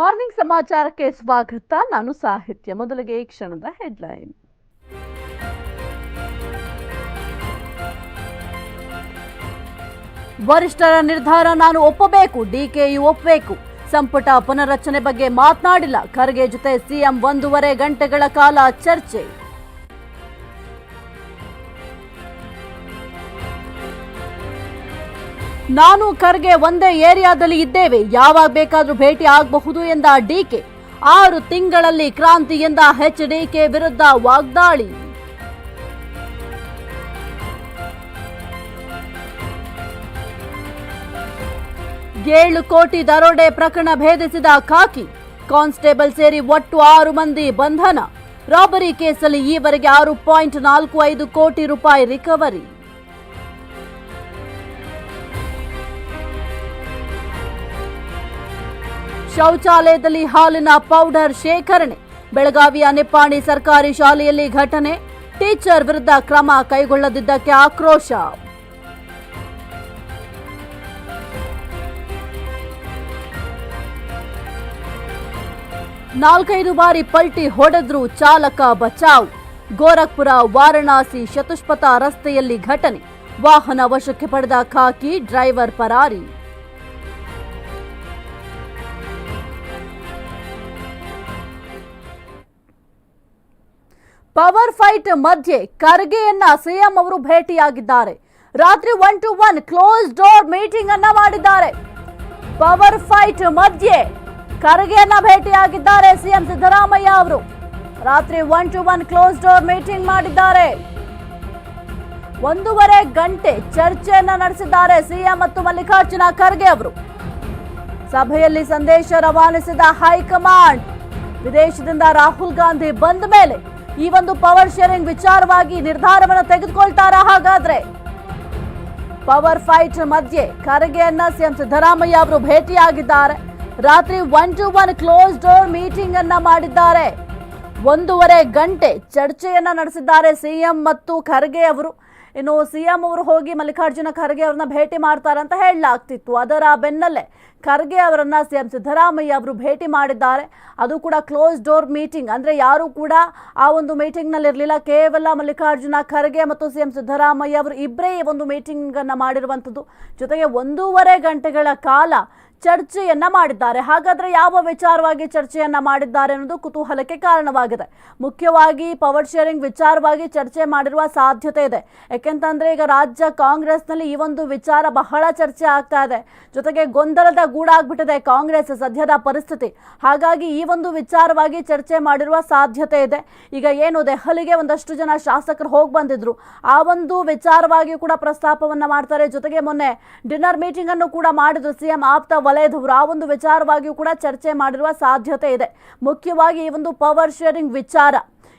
Morning ಸಮಾಚಾರಕ್ಕೆ ಸ್ವಾಗತ. ನಾನು ಸಾಹಿತ್ಯ. ಮೊದಲಿಗೆ ಈ ಕ್ಷಣದ ಹೆಡ್ಲೈನ್. ವರಿಷ್ಠರ ನಿರ್ಧಾರ ನಾನು ಒಪ್ಪಬೇಕು ಡಿಕೆಯು ಒಪ್ಪಬೇಕು. ಸಂಪುಟ ಪುನರಚನೆ ಬಗ್ಗೆ ಮಾತನಾಡಿಲ್ಲ. ಖರ್ಗೆ ಜೊತೆ ಸಿಎಂ ಒಂದೂವರೆ ಗಂಟೆಗಳ ಕಾಲ ಚರ್ಚೆ. ನಾನು ಖರ್ಗೆ ಒಂದೇ ಏರಿಯಾದಲ್ಲಿ ಇದ್ದೇವೆ. ಯಾವಾಗ ಬೇಕಾದರೂ ಭೇಟಿ ಆಗಬಹುದು ಎಂದ ಡಿಕೆ ಆರು ತಿಂಗಳಲ್ಲಿ ಕ್ರಾಂತಿ ಎಂದ ಎಚ್ ಡಿಕೆ ವಿರುದ್ಧ ವಾಗ್ದಾಳಿ. ಏಳು ಕೋಟಿ ದರೋಡೆ ಪ್ರಕರಣ ಭೇದಿಸಿದ ಖಾಕಿ. ಕಾನ್ಸ್ಟೇಬಲ್ ಸೇರಿ ಒಟ್ಟು ಆರು ಮಂದಿ ಬಂಧನ. ರಾಬರಿ ಕೇಸಲ್ಲಿ ಈವರೆಗೆ ಆರು ಪಾಯಿಂಟ್ ನಾಲ್ಕು ಐದು ಕೋಟಿ ರೂಪಾಯಿ ರಿಕವರಿ. ಶೌಚಾಲಯದಲ್ಲಿ ಹಾಲಿನ ಪೌಡರ್ ಶೇಖರಣೆ. ಬೆಳಗಾವಿಯ ನಿಪ್ಪಾಣಿ ಸರ್ಕಾರಿ ಶಾಲೆಯಲ್ಲಿ ಘಟನೆ. ಟೀಚರ್ ವಿರುದ್ಧ ಕ್ರಮ ಕೈಗೊಳ್ಳದಿದ್ದಕ್ಕೆ ಆಕ್ರೋಶ. ನಾಲ್ಕೈದು ಬಾರಿ ಪಲ್ಟಿ ಹೊಡೆದ್ರು ಚಾಲಕ ಬಚಾವ್. ಗೋರಖ್ಪುರ, ವಾರಣಾಸಿ ಚತುಷ್ಪಥ ರಸ್ತೆಯಲ್ಲಿ ಘಟನೆ. ವಾಹನ ವಶಕ್ಕೆ ಪಡೆದ ಖಾಕಿ, ಡ್ರೈವರ್ ಪರಾರಿ. ಪವರ್ ಫೈಟ್ ಮಧ್ಯೆ ಖರ್ಗೆಯನ್ನ ಸಿಎಂ ಅವರು ಭೇಟಿಯಾಗಿದ್ದಾರೆ. ರಾತ್ರಿ one to one close door meeting ಅನ್ನ ಮಾಡಿದ್ದಾರೆ. ಪವರ್ ಫೈಟ್ ಮಧ್ಯೆ ಖರ್ಗೆಯನ್ನ ಭೇಟಿಯಾಗಿದ್ದಾರೆ ಸಿಎಂ ಸಿದ್ದರಾಮಯ್ಯ ಅವರು. ರಾತ್ರಿ one to one close door meeting ಮಾಡಿದ್ದಾರೆ. ಒಂದೂವರೆ ಗಂಟೆ ಚರ್ಚೆಯನ್ನ ನಡೆಸಿದ್ದಾರೆ ಸಿಎಂ ಮತ್ತು ಮಲ್ಲಿಕಾರ್ಜುನ ಖರ್ಗೆ ಅವರು. ಸಭೆಯಲ್ಲಿ ಸಂದೇಶ ರವಾನಿಸಿದ ಹೈಕಮಾಂಡ್, ವಿದೇಶದಿಂದ ರಾಹುಲ್ ಗಾಂಧಿ ಬಂದ ಮೇಲೆ ಈ ಒಂದು ಪವರ್ ಶೇರಿಂಗ್ ವಿಚಾರವಾಗಿ ನಿರ್ಧಾರವನ್ನು ತೆಗೆದುಕೊಳ್ತಾರಾ ಹಾಗಾದ್ರೆ? ಪವರ್ ಫೈಟ್ ಮಧ್ಯೆ ಖರ್ಗೆಯನ್ನ ಸಿಎಂ ಸಿದ್ದರಾಮಯ್ಯ ಅವರು ಭೇಟಿಯಾಗಿದ್ದಾರೆ. ರಾತ್ರಿ one to one close door meeting ಅನ್ನ ಮಾಡಿದ್ದಾರೆ. ಒಂದೂವರೆ ಗಂಟೆ ಚರ್ಚೆಯನ್ನ ನಡೆಸಿದ್ದಾರೆ ಸಿಎಂ ಮತ್ತು ಖರ್ಗೆ ಅವರು. ಇನ್ನು ಸಿಎಂ ಅವರು ಹೋಗಿ ಮಲ್ಲಿಕಾರ್ಜುನ ಖರ್ಗೆ ಅವರನ್ನ ಭೇಟಿ ಮಾಡ್ತಾರಂತ ಹೇಳಲಾಗ್ತಿತ್ತು. ಅದರ ಬೆನ್ನಲ್ಲೇ ಖರ್ಗೆ ಅವರನ್ನ ಸಿಎಂ ಸಿದ್ದರಾಮಯ್ಯ ಅವರು ಭೇಟಿ ಮಾಡಿದ್ದಾರೆ. ಅದು ಕೂಡ ಕ್ಲೋಸ್ ಡೋರ್ ಮೀಟಿಂಗ್ ಅಂದ್ರೆ ಯಾರು ಕೂಡ ಆ ಒಂದು ಮೀಟಿಂಗ್ನಲ್ಲಿ ಇರಲಿಲ್ಲ ಕೇವಲ ಮಲ್ಲಿಕಾರ್ಜುನ ಖರ್ಗೆ ಮತ್ತು ಸಿಎಂ ಸಿದ್ದರಾಮಯ್ಯ ಅವರು ಇಬ್ಬರೇ ಒಂದು ಮೀಟಿಂಗ್ ಅನ್ನ ಮಾಡಿರುವಂಥದ್ದು. ಜೊತೆಗೆ ಒಂದೂವರೆ ಗಂಟೆಗಳ ಕಾಲ ಚರ್ಚೆಯನ್ನ ಮಾಡಿದ್ದಾರೆ. ಹಾಗಾದ್ರೆ ಯಾವ ವಿಚಾರವಾಗಿ ಚರ್ಚೆಯನ್ನ ಮಾಡಿದ್ದಾರೆ ಅನ್ನೋದು ಕುತೂಹಲಕ್ಕೆ ಕಾರಣವಾಗಿದೆ. ಮುಖ್ಯವಾಗಿ ಪವರ್ ಶೇರಿಂಗ್ ವಿಚಾರವಾಗಿ ಚರ್ಚೆ ಮಾಡಿರುವ ಸಾಧ್ಯತೆ ಇದೆ. ಯಾಕೆಂತಂದ್ರೆ ಈಗ ರಾಜ್ಯ ಕಾಂಗ್ರೆಸ್ನಲ್ಲಿ ಈ ಒಂದು ವಿಚಾರ ಬಹಳ ಚರ್ಚೆ ಆಗ್ತಾ ಇದೆ. ಜೊತೆಗೆ ಗೊಂದಲದ ಗೂಡಾಗ್ಬಿಟ್ಟಿದೆ ಕಾಂಗ್ರೆಸ್ ಸದ್ಯದ ಪರಿಸ್ಥಿತಿ. ಹಾಗಾಗಿ ಈ ಒಂದು ವಿಚಾರವಾಗಿ ಚರ್ಚೆ ಮಾಡಿರುವ ಸಾಧ್ಯತೆ ಇದೆ. ಈಗ ಏನು, ದೆಹಲಿಗೆ ಒಂದಷ್ಟು ಜನ ಶಾಸಕರು ಹೋಗಿ ಬಂದಿದ್ರು. ಆ ಒಂದು ವಿಚಾರವಾಗಿ ಕೂಡ ಪ್ರಸ್ತಾಪವನ್ನ ಮಾಡ್ತಾರೆ. ಜೊತೆಗೆ ಮೊನ್ನೆ ಡಿನ್ನರ್ ಮೀಟಿಂಗ್ ಅನ್ನು ಕೂಡ ಮಾಡಿದ್ರು. ಸಿಎಂ ಆಪ್ತ ವಲಯದವರು ಆ ಒಂದು ವಿಚಾರವಾಗಿಯೂ ಕೂಡ ಚರ್ಚೆ ಮಾಡಿರುವ ಸಾಧ್ಯತೆ ಇದೆ. ಮುಖ್ಯವಾಗಿ ಈ ಒಂದು ಪವರ್ ಶೇರಿಂಗ್ ವಿಚಾರ.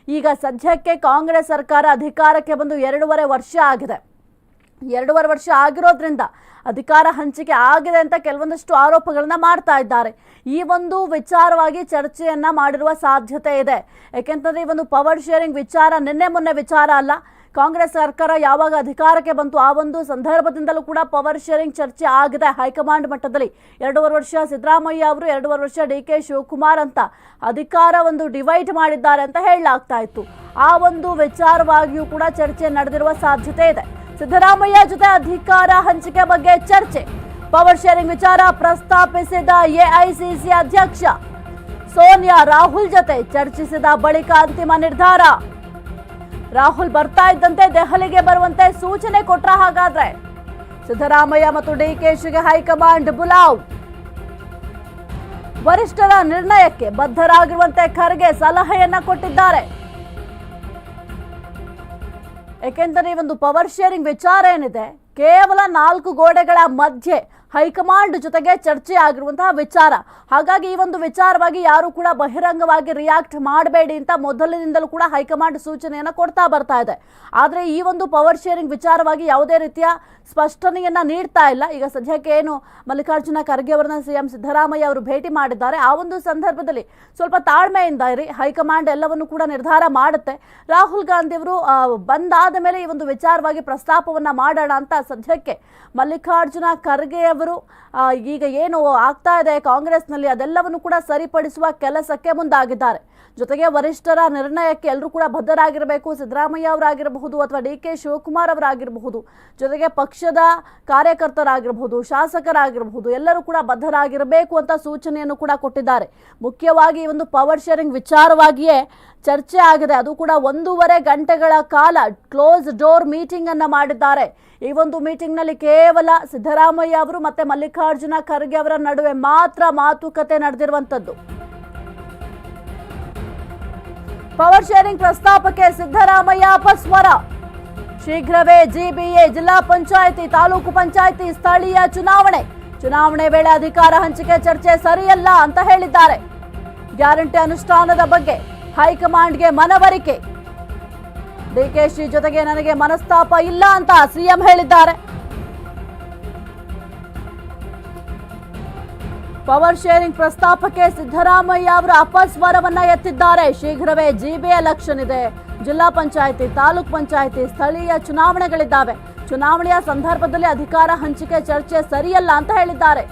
ಈಗ ಸದ್ಯಕ್ಕೆ ಕಾಂಗ್ರೆಸ್ ಸರ್ಕಾರ ಅಧಿಕಾರಕ್ಕೆ ಬಂದು ಎರಡೂವರೆ ವರ್ಷ ಆಗಿದೆ. ಎರಡೂವರೆ ವರ್ಷ ಆಗಿರೋದ್ರಿಂದ ಅಧಿಕಾರ ಹಂಚಿಕೆ ಆಗಿದೆ ಅಂತ ಕೆಲವೊಂದಷ್ಟು ಆರೋಪಗಳನ್ನ ಮಾಡ್ತಾ ಇದ್ದಾರೆ. ಈ ಒಂದು ವಿಚಾರವಾಗಿ ಚರ್ಚೆಯನ್ನ ಮಾಡಿರುವ ಸಾಧ್ಯತೆ ಇದೆ. ಯಾಕೆಂತಂದ್ರೆ ಈ ಒಂದು ಪವರ್ ಶೇರಿಂಗ್ ವಿಚಾರ ನಿನ್ನೆ ಮೊನ್ನೆ ವಿಚಾರ ಅಲ್ಲ. ಕಾಂಗ್ರೆಸ್ ಸರ್ಕಾರ ಯಾವಾಗ ಅಧಿಕಾರಕ್ಕೆ ಬಂತು ಆ ಒಂದು ಸಂದರ್ಭದಿಂದಲೂ ಕೂಡ ಪವರ್ ಶೇರಿಂಗ್ ಚರ್ಚೆ ಆಗಿದೆ. ಹೈಕಮಾಂಡ್ ಮಟ್ಟದಲ್ಲಿ ಎರಡೂವರೆ ವರ್ಷ ಸಿದ್ದರಾಮಯ್ಯ ಅವರು, ಎರಡೂವರೆ ವರ್ಷ ಡಿ ಕೆ ಶಿವಕುಮಾರ್ ಅಂತ ಅಧಿಕಾರ ಒಂದು ಡಿವೈಡ್ ಮಾಡಿದ್ದಾರೆ ಅಂತ ಹೇಳಲಾಗ್ತಾ ಇತ್ತು. ಆ ಒಂದು ವಿಚಾರವಾಗಿಯೂ ಕೂಡ ಚರ್ಚೆ ನಡೆದಿರುವ ಸಾಧ್ಯತೆ ಇದೆ. ಸಿದ್ದರಾಮಯ್ಯ ಜೊತೆ ಅಧಿಕಾರ ಹಂಚಿಕೆ ಬಗ್ಗೆ ಚರ್ಚೆ. ಪವರ್ ಶೇರಿಂಗ್ ವಿಚಾರ ಪ್ರಸ್ತಾಪಿಸಿದ ಎಐಸಿಸಿ ಅಧ್ಯಕ್ಷ ಸೋನಿಯಾ ರಾಹುಲ್ ಜೊತೆ ಚರ್ಚಿಸಿದ ಬಳಿಕ ಅಂತಿಮ ನಿರ್ಧಾರ. ರಾಹುಲ್ ಬರ್ತಾ ಇದ್ದಂತೆ ದೆಹಲಿಗೆ ಬರುವಂತೆ ಸೂಚನೆ ಕೊಟ್ರ ಹಾಗಾದ್ರೆ? ಸಿದ್ದರಾಮಯ್ಯ ಮತ್ತು ಡಿಕೆಶಿಗೆ ಹೈಕಮಾಂಡ್ ಬುಲಾವ್. ವರಿಷ್ಠರ ನಿರ್ಣಯಕ್ಕೆ ಬದ್ಧರಾಗಿರುವಂತೆ ಖರ್ಗೆ ಸಲಹೆಯನ್ನ ಕೊಟ್ಟಿದ್ದಾರೆ. ಏಕೆಂದರೆ ಈ ಒಂದು ಪವರ್ ಶೇರಿಂಗ್ ವಿಚಾರ ಏನಿದೆ? ಕೇವಲ ನಾಲ್ಕು ಗೋಡೆಗಳ ಮಧ್ಯೆ ಹೈಕಮಾಂಡ್ ಜೊತೆಗೆ ಚರ್ಚೆ ಆಗಿರುವಂತಹ ವಿಚಾರ. ಹಾಗಾಗಿ ಈ ಒಂದು ವಿಚಾರವಾಗಿ ಯಾರು ಕೂಡ ಬಹಿರಂಗವಾಗಿ ರಿಯಾಕ್ಟ್ ಮಾಡಬೇಡಿ ಅಂತ ಮೊದಲಿನಿಂದಲೂ ಕೂಡ ಹೈಕಮಾಂಡ್ ಸೂಚನೆಯನ್ನು ಕೊಡ್ತಾ ಬರ್ತಾ ಇದೆ. ಆದರೆ ಈ ಒಂದು ಪವರ್ ಶೇರಿಂಗ್ ವಿಚಾರವಾಗಿ ಯಾವುದೇ ರೀತಿಯ ಸ್ಪಷ್ಟನೆಯನ್ನ ನೀಡ್ತಾ ಇಲ್ಲ. ಈಗ ಸದ್ಯಕ್ಕೆ ಏನು ಮಲ್ಲಿಕಾರ್ಜುನ ಖರ್ಗೆ ಅವರನ್ನ ಸಿಎಂ ಸಿದ್ದರಾಮಯ್ಯ ಅವರು ಭೇಟಿ ಮಾಡಿದ್ದಾರೆ. ಆ ಒಂದು ಸಂದರ್ಭದಲ್ಲಿ ಸ್ವಲ್ಪ ತಾಳ್ಮೆಯಿಂದ ಇರಿ. ಹೈಕಮಾಂಡ್ ಎಲ್ಲವನ್ನು ಕೂಡ ನಿರ್ಧಾರ ಮಾಡುತ್ತೆ. ರಾಹುಲ್ ಗಾಂಧಿ ಅವರು ಬಂದಾದ ಮೇಲೆ ಈ ಒಂದು ವಿಚಾರವಾಗಿ ಪ್ರಸ್ತಾಪವನ್ನ ಮಾಡೋಣ ಅಂತ ಸದ್ಯಕ್ಕೆ ಮಲ್ಲಿಕಾರ್ಜುನ ಖರ್ಗೆ ಅವರು ಈಗ ಏನು ಆಗ್ತಾ ಇದೆ ಕಾಂಗ್ರೆಸ್ನಲ್ಲಿ ಅದೆಲ್ಲವನ್ನು ಕೂಡ ಸರಿಪಡಿಸುವ ಕೆಲಸಕ್ಕೆ ಮುಂದಾಗಿದ್ದಾರೆ. ಜೊತೆಗೆ ವರಿಷ್ಠರ ನಿರ್ಣಯಕ್ಕೆ ಎಲ್ಲರೂ ಕೂಡ ಬದ್ಧರಾಗಿರಬೇಕು, ಸಿದ್ದರಾಮಯ್ಯ ಅವರಾಗಿರಬಹುದು ಅಥವಾ ಡಿ ಕೆ ಶಿವಕುಮಾರ್ ಅವರಾಗಿರಬಹುದು. ಜೊತೆಗೆ ಪಕ್ಷದ ಕಾರ್ಯಕರ್ತರಾಗಿರಬಹುದು, ಶಾಸಕರಾಗಿರಬಹುದು, ಎಲ್ಲರೂ ಕೂಡ ಬದ್ಧರಾಗಿರಬೇಕು ಅಂತ ಸೂಚನೆಯನ್ನು ಕೂಡ ಕೊಟ್ಟಿದ್ದಾರೆ. ಮುಖ್ಯವಾಗಿ ಒಂದು ಪವರ್ ಶೇರಿಂಗ್ ವಿಚಾರವಾಗಿಯೇ ಚರ್ಚೆ ಆಗಿದೆ. ಅದು ಕೂಡ ಒಂದೂವರೆ ಗಂಟೆಗಳ ಕಾಲ ಕ್ಲೋಸ್ ಡೋರ್ ಮೀಟಿಂಗ್ ಅನ್ನ ಮಾಡಿದ್ದಾರೆ. ಈ ಒಂದು ಮೀಟಿಂಗ್ನಲ್ಲಿ ಕೇವಲ ಸಿದ್ದರಾಮಯ್ಯ ಅವರು ಮತ್ತೆ ಮಲ್ಲಿಕಾರ್ಜುನ ಖರ್ಗೆ ಅವರ ನಡುವೆ ಮಾತ್ರ ಮಾತುಕತೆ ನಡೆದಿರುವಂತದ್ದು ಪವರ್ ಶೇರಿಂಗ್ ಪ್ರಸ್ತಾಪಕ್ಕೆ ಸಿದ್ದರಾಮಯ್ಯ ಅಪಸ್ವರ. ಶೀಘ್ರವೇ ಜಿಬಿಎ ಜಿಲ್ಲಾ ಪಂಚಾಯಿತಿ, ತಾಲೂಕು ಪಂಚಾಯಿತಿ, ಸ್ಥಳೀಯ ಚುನಾವಣೆ. ಚುನಾವಣೆ ವೇಳೆ ಅಧಿಕಾರ ಹಂಚಿಕೆ ಚರ್ಚೆ ಸರಿಯಲ್ಲ ಅಂತ ಹೇಳಿದ್ದಾರೆ. ಗ್ಯಾರಂಟಿ ಅನುಷ್ಠಾನದ ಬಗ್ಗೆ ಹೈಕಮಾಂಡ್ಗೆ ಮನವರಿಕೆ. ಡಿಕೆಶಿ ಜೊತೆಗೆ ನನಗೆ ಮನಸ್ತಾಪ ಇಲ್ಲ ಅಂತ ಸಿಎಂ ಹೇಳಿದ್ದಾರೆ. ಪವರ್ ಶೇರಿಂಗ್ ಪ್ರಸ್ತಾಪಕ್ಕೆ ಸಿದ್ದರಾಮಯ್ಯ ಅವರು ಅಪಸ್ವರವನ್ನ ಎತ್ತಿದ್ದಾರೆ. ಶೀಘ್ರವೇ ಜಿಬಿ ಎಲೆಕ್ಷನ್ ಇದೆ ಜಿಲ್ಲಾ ಪಂಚಾಯಿತಿ, ತಾಲೂಕ್ ಪಂಚಾಯಿತಿ, ಸ್ಥಳೀಯ ಚುನಾವಣೆಗಳಿದ್ದಾವೆ. ಚುನಾವಣೆಯ ಸಂದರ್ಭದಲ್ಲಿ ಅಧಿಕಾರ ಹಂಚಿಕೆ ಚರ್ಚೆ ಸರಿಯಲ್ಲ ಅಂತ ಹೇಳಿದ್ದಾರೆ.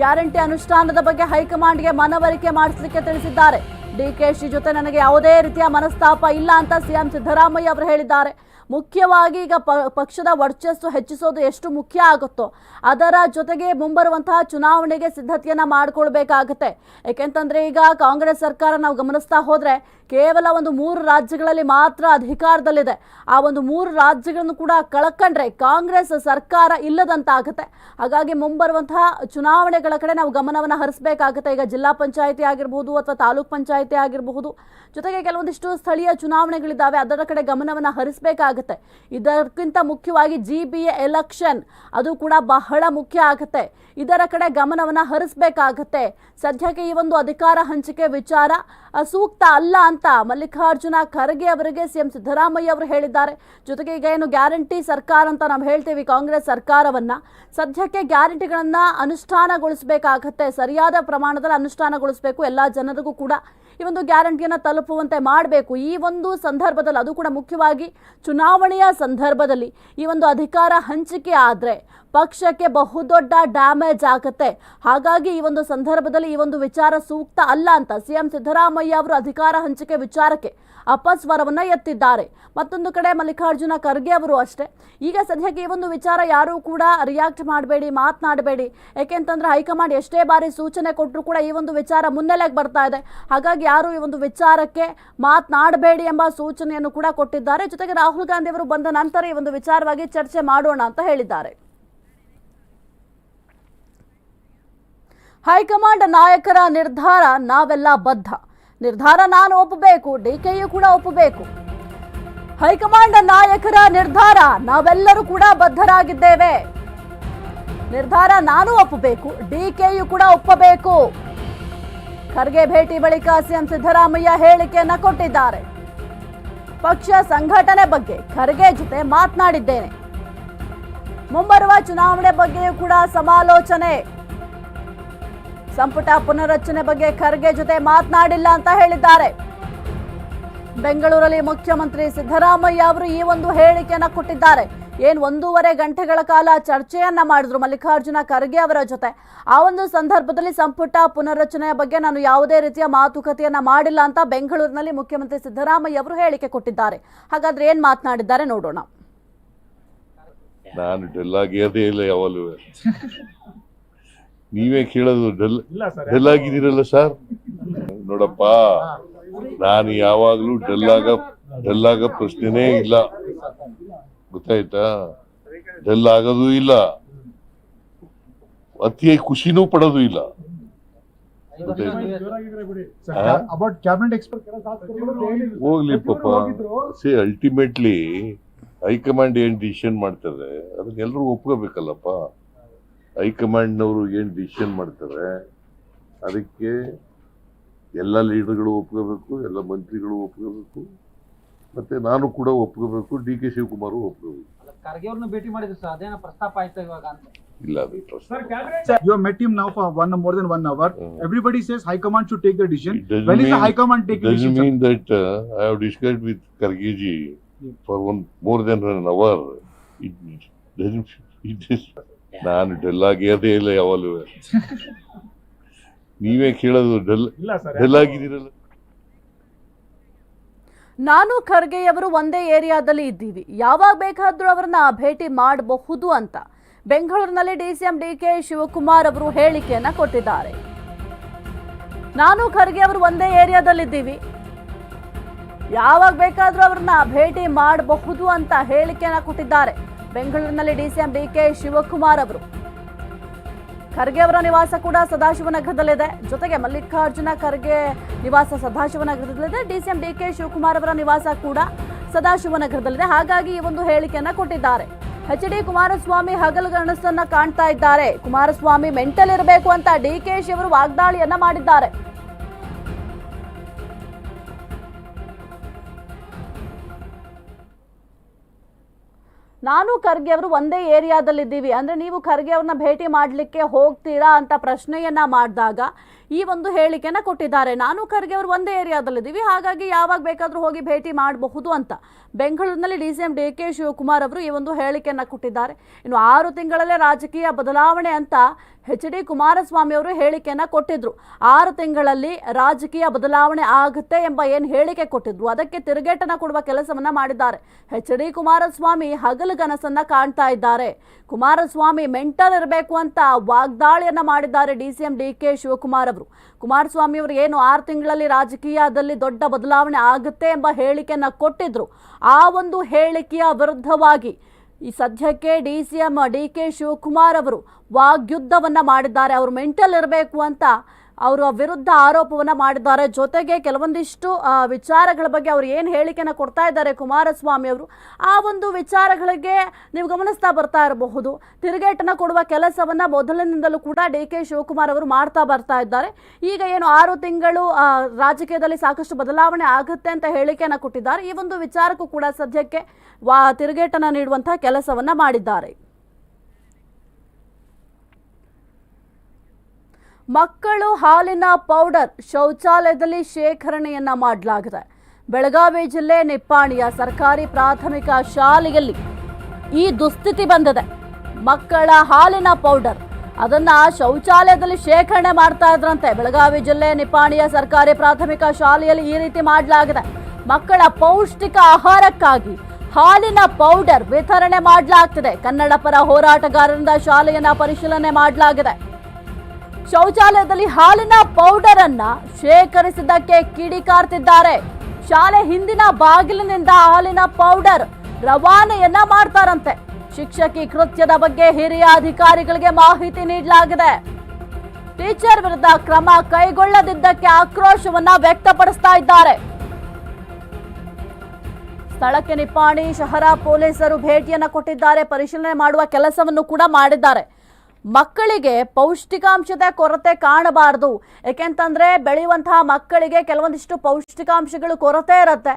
ಗ್ಯಾರಂಟಿ ಅನುಷ್ಠಾನದ ಬಗ್ಗೆ ಹೈಕಮಾಂಡ್ಗೆ ಮನವರಿಕೆ ಮಾಡಿಸಲಿಕ್ಕೆ ತಿಳಿಸಿದ್ದಾರೆ. ಡಿಕೆಶಿ ಜೊತೆ ನನಗೆ ಯಾವುದೇ ರೀತಿಯ ಮನಸ್ತಾಪ ಇಲ್ಲ ಅಂತ ಸಿಎಂ ಸಿದ್ದರಾಮಯ್ಯ ಅವರು ಹೇಳಿದ್ದಾರೆ. ಮುಖ್ಯವಾಗಿ ಈಗ ಪಕ್ಷದ ವರ್ಚಸ್ಸು ಹೆಚ್ಚಿಸೋದು ಎಷ್ಟು ಮುಖ್ಯ ಆಗುತ್ತೋ ಅದರ ಜೊತೆಗೆ ಮುಂಬರುವಂತಹ ಚುನಾವಣೆಗೆ ಸಿದ್ಧತೆಯನ್ನ ಮಾಡಿಕೊಳ್ಬೇಕಾಗುತ್ತೆ. ಯಾಕೆಂತಂದ್ರೆ ಈಗ ಕಾಂಗ್ರೆಸ್ ಸರ್ಕಾರ ನಾವು ಗಮನಿಸ್ತಾ ಹೋದ್ರೆ ಕೇವಲ ಒಂದು ಮೂರು ರಾಜ್ಯಗಳಲ್ಲಿ ಮಾತ್ರ ಅಧಿಕಾರದಲ್ಲಿದೆ. ಆ ಒಂದು ಮೂರು ರಾಜ್ಯಗಳನ್ನು ಕೂಡ ಕಳ್ಕೊಂಡ್ರೆ ಕಾಂಗ್ರೆಸ್ ಸರ್ಕಾರ ಇಲ್ಲದಂತಾಗುತ್ತೆ. ಹಾಗಾಗಿ ಮುಂಬರುವಂತಹ ಚುನಾವಣೆಗಳ ಕಡೆ ನಾವು ಗಮನವನ್ನು ಹರಿಸಬೇಕಾಗುತ್ತೆ. ಈಗ ಜಿಲ್ಲಾ ಪಂಚಾಯಿತಿ ಆಗಿರಬಹುದು ಅಥವಾ ತಾಲೂಕ್ ಪಂಚಾಯಿತಿ ಆಗಿರಬಹುದು. ಜೊತೆಗೆ ಕೆಲವೊಂದಿಷ್ಟು ಸ್ಥಳೀಯ ಚುನಾವಣೆಗಳಿದ್ದಾವೆ. ಅದರ ಕಡೆ ಗಮನವನ್ನು ಹರಿಸಬೇಕಾಗುತ್ತೆ. ಇದಕ್ಕಿಂತ ಮುಖ್ಯವಾಗಿ ಜಿ ಬಿ ಎಲೆಕ್ಷನ್ ಅದು ಕೂಡ ಬಹಳ ಮುಖ್ಯ ಆಗುತ್ತೆ. ಇದರ ಕಡೆ ಗಮನವನ್ನು ಹರಿಸಬೇಕಾಗತ್ತೆ. ಸದ್ಯಕ್ಕೆ ಈ ಒಂದು ಅಧಿಕಾರ ಹಂಚಿಕೆ ವಿಚಾರ ಸೂಕ್ತ ಅಲ್ಲ ಅಂತ ಮಲ್ಲಿಕಾರ್ಜುನ ಖರ್ಗೆ ಅವರಿಗೆ ಸಿಎಂ ಸಿದ್ದರಾಮಯ್ಯ ಅವರು ಹೇಳಿದ್ದಾರೆ. ಜೊತೆಗೆ ಈಗ ಏನು ಗ್ಯಾರಂಟಿ ಸರ್ಕಾರ ಅಂತ ನಾವು ಹೇಳ್ತೀವಿ, ಕಾಂಗ್ರೆಸ್ ಸರ್ಕಾರವನ್ನ. ಸದ್ಯಕ್ಕೆ ಗ್ಯಾರಂಟಿಗಳನ್ನು ಅನುಷ್ಠಾನಗೊಳಿಸಬೇಕಾಗತ್ತೆ. ಸರಿಯಾದ ಪ್ರಮಾಣದಲ್ಲಿ ಅನುಷ್ಠಾನಗೊಳಿಸಬೇಕು ಎಲ್ಲ ಜನರಿಗೂ ಕೂಡ. ಈ ಒಂದು ಗ್ಯಾರಂಟಿಯನ್ನು ತಲುಪುವಂತೆ ಮಾಡಬೇಕು. ಈ ಒಂದು ಸಂದರ್ಭದಲ್ಲಿ ಅದು ಕೂಡ ಮುಖ್ಯವಾಗಿ ಚುನಾವಣೆಯ ಸಂದರ್ಭದಲ್ಲಿ ಈ ಒಂದು ಅಧಿಕಾರ ಹಂಚಿಕೆ ಆದರೆ ಪಕ್ಷಕ್ಕೆ ಬಹುದೊಡ್ಡ ಡ್ಯಾಮೇಜ್ ಆಗುತ್ತೆ. ಹಾಗಾಗಿ ಈ ಒಂದು ಸಂದರ್ಭದಲ್ಲಿ ಈ ಒಂದು ವಿಚಾರ ಸೂಕ್ತ ಅಲ್ಲ ಅಂತ ಸಿಎಂ ಸಿದ್ದರಾಮಯ್ಯ ಅವರು ಅಧಿಕಾರ ಹಂಚಿಕೆ ವಿಚಾರಕ್ಕೆ ಅಪಸ್ವರವನ್ನು ಎತ್ತಿದ್ದಾರೆ. ಮತ್ತೊಂದು ಕಡೆ ಮಲ್ಲಿಕಾರ್ಜುನ ಖರ್ಗೆ ಅವರು ಅಷ್ಟೇ. ಈಗ ಸದ್ಯಕ್ಕೆ ಈ ಒಂದು ವಿಚಾರ ಯಾರೂ ಕೂಡ ರಿಯಾಕ್ಟ್ ಮಾಡಬೇಡಿ, ಮಾತನಾಡಬೇಡಿ. ಯಾಕೆಂತಂದ್ರೆ ಹೈಕಮಾಂಡ್ ಎಷ್ಟೇ ಬಾರಿ ಸೂಚನೆ ಕೊಟ್ಟರು ಕೂಡ ಈ ಒಂದು ವಿಚಾರ ಮುನ್ನೆಲೆಗೆ ಬರ್ತಾ ಇದೆ. ಹಾಗಾಗಿ ಯಾರು ಈ ಒಂದು ವಿಚಾರಕ್ಕೆ ಮಾತನಾಡಬೇಡಿ ಎಂಬ ಸೂಚನೆಯನ್ನು ಕೂಡ ಕೊಟ್ಟಿದ್ದಾರೆ. ಜೊತೆಗೆ ರಾಹುಲ್ ಗಾಂಧಿ ಅವರು ಬಂದ ನಂತರ ಈ ಒಂದು ವಿಚಾರವಾಗಿ ಚರ್ಚೆ ಮಾಡೋಣ ಅಂತ ಹೇಳಿದ್ದಾರೆ. ಹೈಕಮಾಂಡ್ ನಾಯಕರ ನಿರ್ಧಾರ ನಾವೆಲ್ಲ ಬದ್ಧ. ನಿರ್ಧಾರ ನಾನು ಒಪ್ಪಬೇಕು, ಡಿಕೆಯು ಕೂಡ ಒಪ್ಪಬೇಕು. ಹೈಕಮಾಂಡ್ ನಾಯಕರ ನಿರ್ಧಾರ ನಾವೆಲ್ಲರೂ ಕೂಡ ಬದ್ಧರಾಗಿದ್ದೇವೆ. ನಿರ್ಧಾರ ನಾನು ಒಪ್ಪಬೇಕು, ಡಿಕೆಯು ಕೂಡ ಒಪ್ಪಬೇಕು. ಖರ್ಗೆ ಭೇಟಿ ಬಳಿಕ ಸಿಎಂ ಸಿದ್ದರಾಮಯ್ಯ ಹೇಳಿಕೆಯನ್ನ ಕೊಟ್ಟಿದ್ದಾರೆ. ಪಕ್ಷ ಸಂಘಟನೆ ಬಗ್ಗೆ ಖರ್ಗೆ ಜೊತೆ ಮಾತನಾಡಿದ್ದೇನೆ. ಮುಂಬರುವ ಚುನಾವಣೆ ಬಗ್ಗೆಯೂ ಕೂಡ ಸಮಾಲೋಚನೆ. ಸಂಪುಟ ಪುನರಚನೆ ಬಗ್ಗೆ ಖರ್ಗೆ ಜೊತೆ ಮಾತನಾಡಿಲ್ಲ ಅಂತ ಹೇಳಿದ್ದಾರೆ. ಬೆಂಗಳೂರಲ್ಲಿ ಮುಖ್ಯಮಂತ್ರಿ ಸಿದ್ದರಾಮಯ್ಯ ಅವರು ಈ ಒಂದು ಹೇಳಿಕೆಯನ್ನ ಕೊಟ್ಟಿದ್ದಾರೆ. ಏನ್ ಒಂದೂವರೆ ಗಂಟೆಗಳ ಕಾಲ ಚರ್ಚೆಯನ್ನ ಮಾಡಿದ್ರು ಮಲ್ಲಿಕಾರ್ಜುನ ಖರ್ಗೆ ಅವರ ಜೊತೆ. ಆ ಒಂದು ಸಂದರ್ಭದಲ್ಲಿ ಸಂಪುಟ ಪುನರ್ರಚನೆಯ ಬಗ್ಗೆ ನಾನು ಯಾವುದೇ ರೀತಿಯ ಮಾತುಕತೆಯನ್ನ ಮಾಡಿಲ್ಲ ಅಂತ ಬೆಂಗಳೂರಿನಲ್ಲಿ ಮುಖ್ಯಮಂತ್ರಿ ಸಿದ್ದರಾಮಯ್ಯ ಅವರು ಹೇಳಿಕೆ ಕೊಟ್ಟಿದ್ದಾರೆ. ಹಾಗಾದ್ರೆ ಏನ್ ಮಾತನಾಡಿದ್ದಾರೆ ನೋಡೋಣ. ನಾನು ಡೆಲ್ ಆಗಿರೋದೇ ಇಲ್ಲ ಯಾವಾಗಲೂ ನೀವೇ ಕೇಳೋದು ಡಲ್ ಡಲ್ ಆಗಿದ್ದೀರಲ್ಲ ಸರ್? ನೋಡಪ್ಪ ನಾನು ಯಾವಾಗಲೂ ಡಲ್ ಆಗ ಡಲ್ ಆಗೋ ಪ್ರಶ್ನೆನೇ ಇಲ್ಲ. ಗೊತ್ತಾಯ್ತಾ? ಡಲ್ ಆಗೋದು ಇಲ್ಲ. ಅತಿಯಾಗಿ ಖುಷಿನೂ ಪಡೋದು ಇಲ್ಲ. ಹೋಗ್ಲಿ ಪಾಪ. ಸಿ ಅಲ್ಟಿಮೇಟ್ಲಿ ಹೈಕಮಾಂಡ್ ಏನ್ ಡಿಸಿಷನ್ ಮಾಡ್ತಾರೆ ಅದನ್ನ ಎಲ್ಲರೂ ಒಪ್ಕೋಬೇಕಲ್ಲಪ್ಪ. ಹೈಕಮಾಂಡ್ನವರು ನವರು ಏನು ಡಿಸಿಷನ್ ಮಾಡ್ತಾರೆ ಅದಕ್ಕೆ ಎಲ್ಲ ಲೀಡರ್ಗಳು ಒಪ್ಕೋಬೇಕು ಎಲ್ಲ ಮಂತ್ರಿಗಳು ಒಪ್ಕೋಬೇಕು ಮತ್ತೆ ನಾನು ಕೂಡ ಒಪ್ಕೋಬೇಕು ಡಿ ಕೆ ಶಿವಕುಮಾರ್ ಒಪ್ಕೋಬೇಕು. ಅಲ್ಲ ಭೇಟಿ ಅದೇನ ಆಯ್ತಾ ಇಲ್ಲ met for more than hour take that I for more hour it it is ನಾನು ಡಲ್ ಆಗಿರೋದೇ ಇಲ್ಲ ಯಾವಾಗಲೂ. ನೀವೇ ಕೇಳೋದು ಡಲ್ ಇಲ್ಲ ಸರ್ ಡಲ್ ಆಗಿದ್ದೀರಲ್ಲ ನಾನು ಖರ್ಗೆಯವರು ಒಂದೇ ಏರಿಯಾದಲ್ಲಿ ಇದ್ದೀವಿ. ಯಾವಾಗ ಬೇಕಾದ್ರೂ ಅವರನ್ನ ಭೇಟಿ ಮಾಡಬಹುದು ಅಂತ ಬೆಂಗಳೂರಿನಲ್ಲಿ ಡಿಸಿಎಂ ಡಿ ಕೆ ಶಿವಕುಮಾರ್ ಅವರು ಹೇಳಿಕೆಯನ್ನ ಕೊಟ್ಟಿದ್ದಾರೆ. ನಾನು ಖರ್ಗೆ ಅವರು ಒಂದೇ ಏರಿಯಾದಲ್ಲಿದ್ದೀವಿ ಯಾವಾಗ ಬೇಕಾದ್ರೂ ಅವ್ರನ್ನ ಭೇಟಿ ಮಾಡಬಹುದು ಅಂತ ಹೇಳಿಕೆಯನ್ನ ಕೊಟ್ಟಿದ್ದಾರೆ. ಬೆಂಗಳೂರಿನಲ್ಲಿ ಡಿಸಿಎಂ ಡಿಕೆ ಶಿವಕುಮಾರ್ ಅವರು. ಖರ್ಗೆ ಅವರ ನಿವಾಸ ಕೂಡ ಸದಾಶಿವನಗರದಲ್ಲಿದೆ. ಜೊತೆಗೆ ಮಲ್ಲಿಕಾರ್ಜುನ ಖರ್ಗೆ ನಿವಾಸ ಸದಾಶಿವನಗರದಲ್ಲಿದೆ. ಡಿಸಿಎಂ ಡಿಕೆ ಶಿವಕುಮಾರ್ ಅವರ ನಿವಾಸ ಕೂಡ ಸದಾಶಿವನಗರದಲ್ಲಿದೆ. ಹಾಗಾಗಿ ಈ ಒಂದು ಹೇಳಿಕೆಯನ್ನ ಕೊಟ್ಟಿದ್ದಾರೆ. ಎಚ್ ಡಿ ಕುಮಾರಸ್ವಾಮಿ ಹಗಲುಗನಸನ್ನ ಕಾಣ್ತಾ ಇದ್ದಾರೆ. ಕುಮಾರಸ್ವಾಮಿ ಮೆಂಟಲ್ ಇರಬೇಕು ಅಂತ ಡಿಕೆಶಿ ಅವರು ವಾಗ್ದಾಳಿಯನ್ನ ಮಾಡಿದ್ದಾರೆ. ನಾನು ಖರ್ಗೆ ಅವರು ಒಂದೇ ಏರಿಯಾದಲ್ಲಿದ್ದೀವಿ. ಅಂದ್ರೆ ನೀವು ಖರ್ಗೆ ಅವ್ರನ್ನ ಭೇಟಿ ಮಾಡಲಿಕ್ಕೆ ಹೋಗ್ತೀರಾ ಅಂತ ಪ್ರಶ್ನೆಯನ್ನ ಮಾಡಿದಾಗ ಈ ಒಂದು ಹೇಳಿಕೆನ ಕೊಟ್ಟಿದ್ದಾರೆ. ನಾನು ಖರ್ಗೆ ಅವರು ಒಂದೇ ಏರಿಯಾದಲ್ಲಿದ್ದೀವಿ. ಹಾಗಾಗಿ ಯಾವಾಗ ಬೇಕಾದರೂ ಹೋಗಿ ಭೇಟಿ ಮಾಡಬಹುದು ಅಂತ. ಬೆಂಗಳೂರಿನಲ್ಲಿ D C M D K Shivakumar ಅವರು ಈ ಒಂದು ಹೇಳಿಕೆಯನ್ನು ಕೊಟ್ಟಿದ್ದಾರೆ. ಇನ್ನು ಆರು ತಿಂಗಳಲ್ಲೇ ರಾಜಕೀಯ ಬದಲಾವಣೆ ಅಂತ ಎಚ್ ಡಿ ಕುಮಾರಸ್ವಾಮಿ ಅವರು ಹೇಳಿಕೆಯನ್ನು ಕೊಟ್ಟಿದ್ರು. ಆರು ತಿಂಗಳಲ್ಲಿ ರಾಜಕೀಯ ಬದಲಾವಣೆ ಆಗುತ್ತೆ ಎಂಬ ಏನು ಹೇಳಿಕೆ ಕೊಟ್ಟಿದ್ರು. ಅದಕ್ಕೆ ತಿರುಗೇಟನ ಕೊಡುವ ಕೆಲಸವನ್ನ ಮಾಡಿದ್ದಾರೆ. ಎಚ್ ಡಿ ಕುಮಾರಸ್ವಾಮಿ ಹಗಲುಗನಸನ್ನ ಕಾಣ್ತಾ ಇದ್ದಾರೆ. ಕುಮಾರಸ್ವಾಮಿ ಮೆಂಟಲ್ ಇರಬೇಕು ಅಂತ ವಾಗ್ದಾಳಿಯನ್ನ ಮಾಡಿದ್ದಾರೆ D C M D K Shivakumar ಅವರು. ಕುಮಾರಸ್ವಾಮಿ ಅವರು ಏನು ಆರು ತಿಂಗಳಲ್ಲಿ ರಾಜಕೀಯದಲ್ಲಿ ದೊಡ್ಡ ಬದಲಾವಣೆ ಆಗುತ್ತೆ ಎಂಬ ಹೇಳಿಕೆಯನ್ನು ಕೊಟ್ಟಿದ್ರು. ಆ ಒಂದು ಹೇಳಿಕೆಯ ವಿರುದ್ಧವಾಗಿ ಈ ಸದ್ಯಕ್ಕೆ D C M D K Shivakumar ಅವರು ವಾಗ್ಯುದ್ಧವನ್ನು ಮಾಡಿದ್ದಾರೆ. ಅವರು ಮೆಂಟಲ್ ಇರಬೇಕು ಅಂತ ಅವರ ವಿರುದ್ಧ ಆರೋಪವನ್ನ ಮಾಡಿದ್ದಾರೆ. ಜೊತೆಗೆ ಕೆಲವೊಂದಿಷ್ಟು ವಿಚಾರಗಳ ಬಗ್ಗೆ ಅವರು ಏನು ಹೇಳಿಕೆನ ಕೊಡ್ತಾ ಇದ್ದಾರೆ ಕುಮಾರಸ್ವಾಮಿ ಅವರು, ಆ ಒಂದು ವಿಚಾರಗಳಿಗೆ ನೀವು ಗಮನಿಸ್ತಾ ಬರ್ತಾ ಇರಬಹುದು. ತಿರುಗೇಟನ ಕೊಡುವ ಕೆಲಸವನ್ನ ಮೊದಲಿನಿಂದಲೂ ಕೂಡ ಡಿ ಕೆ ಶಿವಕುಮಾರ್ ಅವರು ಮಾಡ್ತಾ ಬರ್ತಾ ಇದ್ದಾರೆ. ಈಗ ಏನು ಆರು ತಿಂಗಳು ರಾಜಕೀಯದಲ್ಲಿ ಸಾಕಷ್ಟು ಬದಲಾವಣೆ ಆಗುತ್ತೆ ಅಂತ ಹೇಳಿಕೆಯನ್ನ ಕೊಟ್ಟಿದ್ದಾರೆ. ಈ ಒಂದು ವಿಚಾರಕ್ಕೂ ಕೂಡ ಸದ್ಯಕ್ಕೆ ವಾ, ತಿರುಗೇಟನ್ನು ನೀಡುವಂತಹ ಕೆಲಸವನ್ನ ಮಾಡಿದ್ದಾರೆ. ಮಕ್ಕಳು ಹಾಲಿನ ಪೌಡರ್ ಶೌಚಾಲಯದಲ್ಲಿ ಶೇಖರಣೆಯನ್ನ ಮಾಡಲಾಗಿದೆ. ಬೆಳಗಾವಿ ಜಿಲ್ಲೆ ನಿಪ್ಪಾಣಿಯ ಸರ್ಕಾರಿ ಪ್ರಾಥಮಿಕ ಶಾಲೆಯಲ್ಲಿ ಈ ದುಸ್ಥಿತಿ ಬಂದಿದೆ. ಮಕ್ಕಳ ಹಾಲಿನ ಪೌಡರ್ ಅದನ್ನ ಶೌಚಾಲಯದಲ್ಲಿ ಶೇಖರಣೆ ಮಾಡ್ತಾ ಇದ್ರಂತೆ. ಬೆಳಗಾವಿ ಜಿಲ್ಲೆ ನಿಪ್ಪಾಣಿಯ ಸರ್ಕಾರಿ ಪ್ರಾಥಮಿಕ ಶಾಲೆಯಲ್ಲಿ ಈ ರೀತಿ ಮಾಡಲಾಗಿದೆ. ಮಕ್ಕಳ ಪೌಷ್ಟಿಕ ಆಹಾರಕ್ಕಾಗಿ ಹಾಲಿನ ಪೌಡರ್ ವಿತರಣೆ ಮಾಡಲಾಗ್ತಿದೆ. ಕನ್ನಡ ಪರ ಹೋರಾಟಗಾರರಿಂದ ಶಾಲೆಯನ್ನ ಪರಿಶೀಲನೆ ಮಾಡಲಾಗಿದೆ. ಶೌಚಾಲಯದಲ್ಲಿ ಹಾಲಿನ ಪೌಡರ್ ಅನ್ನ ಶೇಖರಿಸಿದ್ದಕ್ಕೆ ಕಿಡಿಕಾರ್ತಿದ್ದಾರೆ ಶಾಲೆ ಹಿಂದಿನ ಬಾಗಿಲಿನಿಂದ ಹಾಲಿನ ಪೌಡರ್ ರವಾನೆಯನ್ನ ಮಾಡ್ತಾರಂತೆ. ಶಿಕ್ಷಕಿ ಕೃತ್ಯದ ಬಗ್ಗೆ ಹಿರಿಯ ಅಧಿಕಾರಿಗಳಿಗೆ ಮಾಹಿತಿ ನೀಡಲಾಗಿದೆ. ಟೀಚರ್ ವಿರುದ್ಧ ಕ್ರಮ ಕೈಗೊಳ್ಳದಿದ್ದಕ್ಕೆ ಆಕ್ರೋಶವನ್ನ ವ್ಯಕ್ತಪಡಿಸ್ತಾ ಇದ್ದಾರೆ. ಸ್ಥಳಕ್ಕೆ ನಿಪ್ಪಾಣಿ, ಶಹರ ಪೊಲೀಸರು ಭೇಟಿಯನ್ನ ಕೊಟ್ಟಿದ್ದಾರೆ. ಪರಿಶೀಲನೆ ಮಾಡುವ ಕೆಲಸವನ್ನು ಕೂಡ ಮಾಡಿದ್ದಾರೆ. ಮಕ್ಕಳಿಗೆ ಪೌಷ್ಟಿಕಾಂಶದ ಕೊರತೆ ಕಾಣಬಾರದು. ಏಕೆಂತಂದ್ರೆ ಬೆಳೆಯುವಂತಹ ಮಕ್ಕಳಿಗೆ ಕೆಲವೊಂದಿಷ್ಟು ಪೌಷ್ಟಿಕಾಂಶಗಳು ಕೊರತೆ ಇರುತ್ತೆ.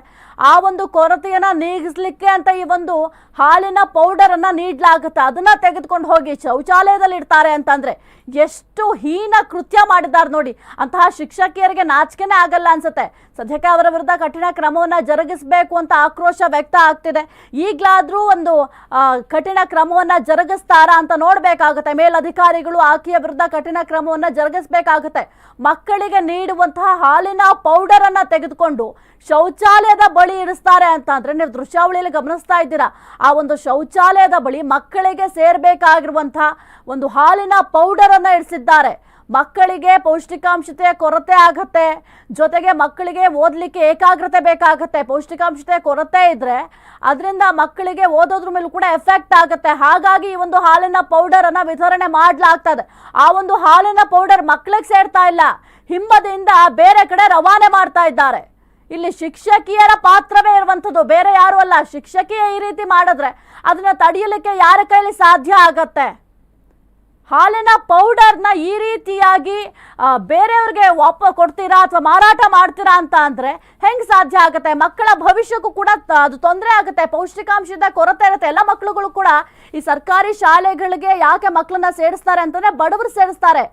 ಆ ಒಂದು ಕೊರತೆಯನ್ನ ನೀಗಿಸ್ಲಿಕ್ಕೆ ಅಂತ ಈ ಒಂದು ಹಾಲಿನ ಪೌಡರ್ ಅನ್ನ ನೀಡಲಾಗುತ್ತೆ. ಅದನ್ನ ತೆಗೆದುಕೊಂಡು ಹೋಗಿ ಶೌಚಾಲಯದಲ್ಲಿ ಇಡ್ತಾರೆ ಅಂತಂದ್ರೆ ಎಷ್ಟು ಹೀನ ಕೃತ್ಯ ಮಾಡಿದ್ದಾರೆ ನೋಡಿ. ಅಂತಹ ಶಿಕ್ಷಕಿಯರಿಗೆ ನಾಚಿಕೆನೇ ಆಗಲ್ಲ ಅನ್ಸುತ್ತೆ. ಸದ್ಯಕ್ಕೆ ಅವರ ವಿರುದ್ಧ ಕಠಿಣ ಕ್ರಮವನ್ನ ಜರುಗಿಸಬೇಕು ಅಂತ ಆಕ್ರೋಶ ವ್ಯಕ್ತ ಆಗ್ತಿದೆ. ಈಗಲಾದರೂ ಒಂದು ಕಠಿಣ ಕ್ರಮವನ್ನ ಜರುಗಿಸ್ತಾರಾ ಅಂತ ನೋಡ್ಬೇಕಾಗುತ್ತೆ. ಮೇಲಧಿಕಾರಿಗಳು ಆಕೆಯ ವಿರುದ್ಧ ಕಠಿಣ ಕ್ರಮವನ್ನ ಜರುಗಿಸಬೇಕಾಗುತ್ತೆ. ಮಕ್ಕಳಿಗೆ ನೀಡುವಂತಹ ಹಾಲಿನ ಪೌಡರ್ ಅನ್ನ ತೆಗೆದುಕೊಂಡು ಶೌಚಾಲಯದ ಬಳಿ ಇಡಿಸ್ತಾರೆ ಅಂತ ಅಂದ್ರೆ ನೀವು ದೃಶ್ಯಾವಳಿಯಲ್ಲಿ ಗಮನಿಸ್ತಾ ಇದ್ದೀರಾ. ಆ ಒಂದು ಶೌಚಾಲಯದ ಬಳಿ ಮಕ್ಕಳಿಗೆ ಸೇರ್ಬೇಕಾಗಿರುವಂತಹ ಒಂದು ಹಾಲಿನ ಪೌಡರ್ ಅನ್ನ ಇಡಿಸಿದ್ದಾರೆ ಮಕ್ಕಳಿಗೆ ಪೌಷ್ಟಿಕಾಂಶತೆ ಕೊರತೆ ಆಗತ್ತೆ. ಜೊತೆಗೆ ಮಕ್ಕಳಿಗೆ ಓದಲಿಕ್ಕೆ ಏಕಾಗ್ರತೆ ಬೇಕಾಗುತ್ತೆ. ಪೌಷ್ಟಿಕಾಂಶತೆ ಕೊರತೆ ಇದ್ರೆ ಅದರಿಂದ ಮಕ್ಕಳಿಗೆ ಓದೋದ್ರ ಮೇಲೂ ಕೂಡ ಎಫೆಕ್ಟ್ ಆಗುತ್ತೆ. ಹಾಗಾಗಿ ಈ ಒಂದು ಹಾಲಿನ ಪೌಡರ್ ಅನ್ನ ವಿತರಣೆ ಮಾಡಲಾಗ್ತದೆ. ಆ ಒಂದು ಹಾಲಿನ ಪೌಡರ್ ಮಕ್ಕಳಿಗೆ ಸೇರ್ತಾ ಇಲ್ಲ. ಹಿಂಬದಿಯಿಂದ ಬೇರೆ ಕಡೆ ರವಾನೆ ಮಾಡ್ತಾ ಇದ್ದಾರೆ. ಇಲ್ಲಿ ಶಿಕ್ಷಕಿಯರ ಪಾತ್ರವೇ ಇರುವಂಥದ್ದು. ಬೇರೆ ಯಾರು ಅಲ್ಲ. ಶಿಕ್ಷಕಿಯೇ ಈ ರೀತಿ ಮಾಡಿದ್ರೆ ಅದನ್ನ ತಡೆಯಲಿಕ್ಕೆ ಯಾರ ಕೈಲಿ ಸಾಧ್ಯ ಆಗತ್ತೆ? ಹಾಲಿನ ಪೌಡರ್ನ ಈ ರೀತಿಯಾಗಿ ಬೇರೆಯವ್ರಿಗೆ ವಾಪ ಕೊಡ್ತೀರಾ ಅಥವಾ ಮಾರಾಟ ಮಾಡ್ತೀರಾ ಅಂತ ಅಂದರೆ ಹೆಂಗೆ ಸಾಧ್ಯ ಆಗುತ್ತೆ? ಮಕ್ಕಳ ಭವಿಷ್ಯಕ್ಕೂ ಕೂಡ ಅದು ತೊಂದರೆ ಆಗುತ್ತೆ. ಪೌಷ್ಟಿಕಾಂಶದ ಕೊರತೆ ಇರುತ್ತೆ. ಎಲ್ಲ ಮಕ್ಕಳುಗಳು ಕೂಡ ಈ ಸರ್ಕಾರಿ ಶಾಲೆಗಳಿಗೆ ಯಾಕೆ ಮಕ್ಕಳನ್ನ ಸೇರಿಸ್ತಾರೆ ಅಂತಂದರೆ ಬಡವರು ಸೇರಿಸ್ತಾರೆ.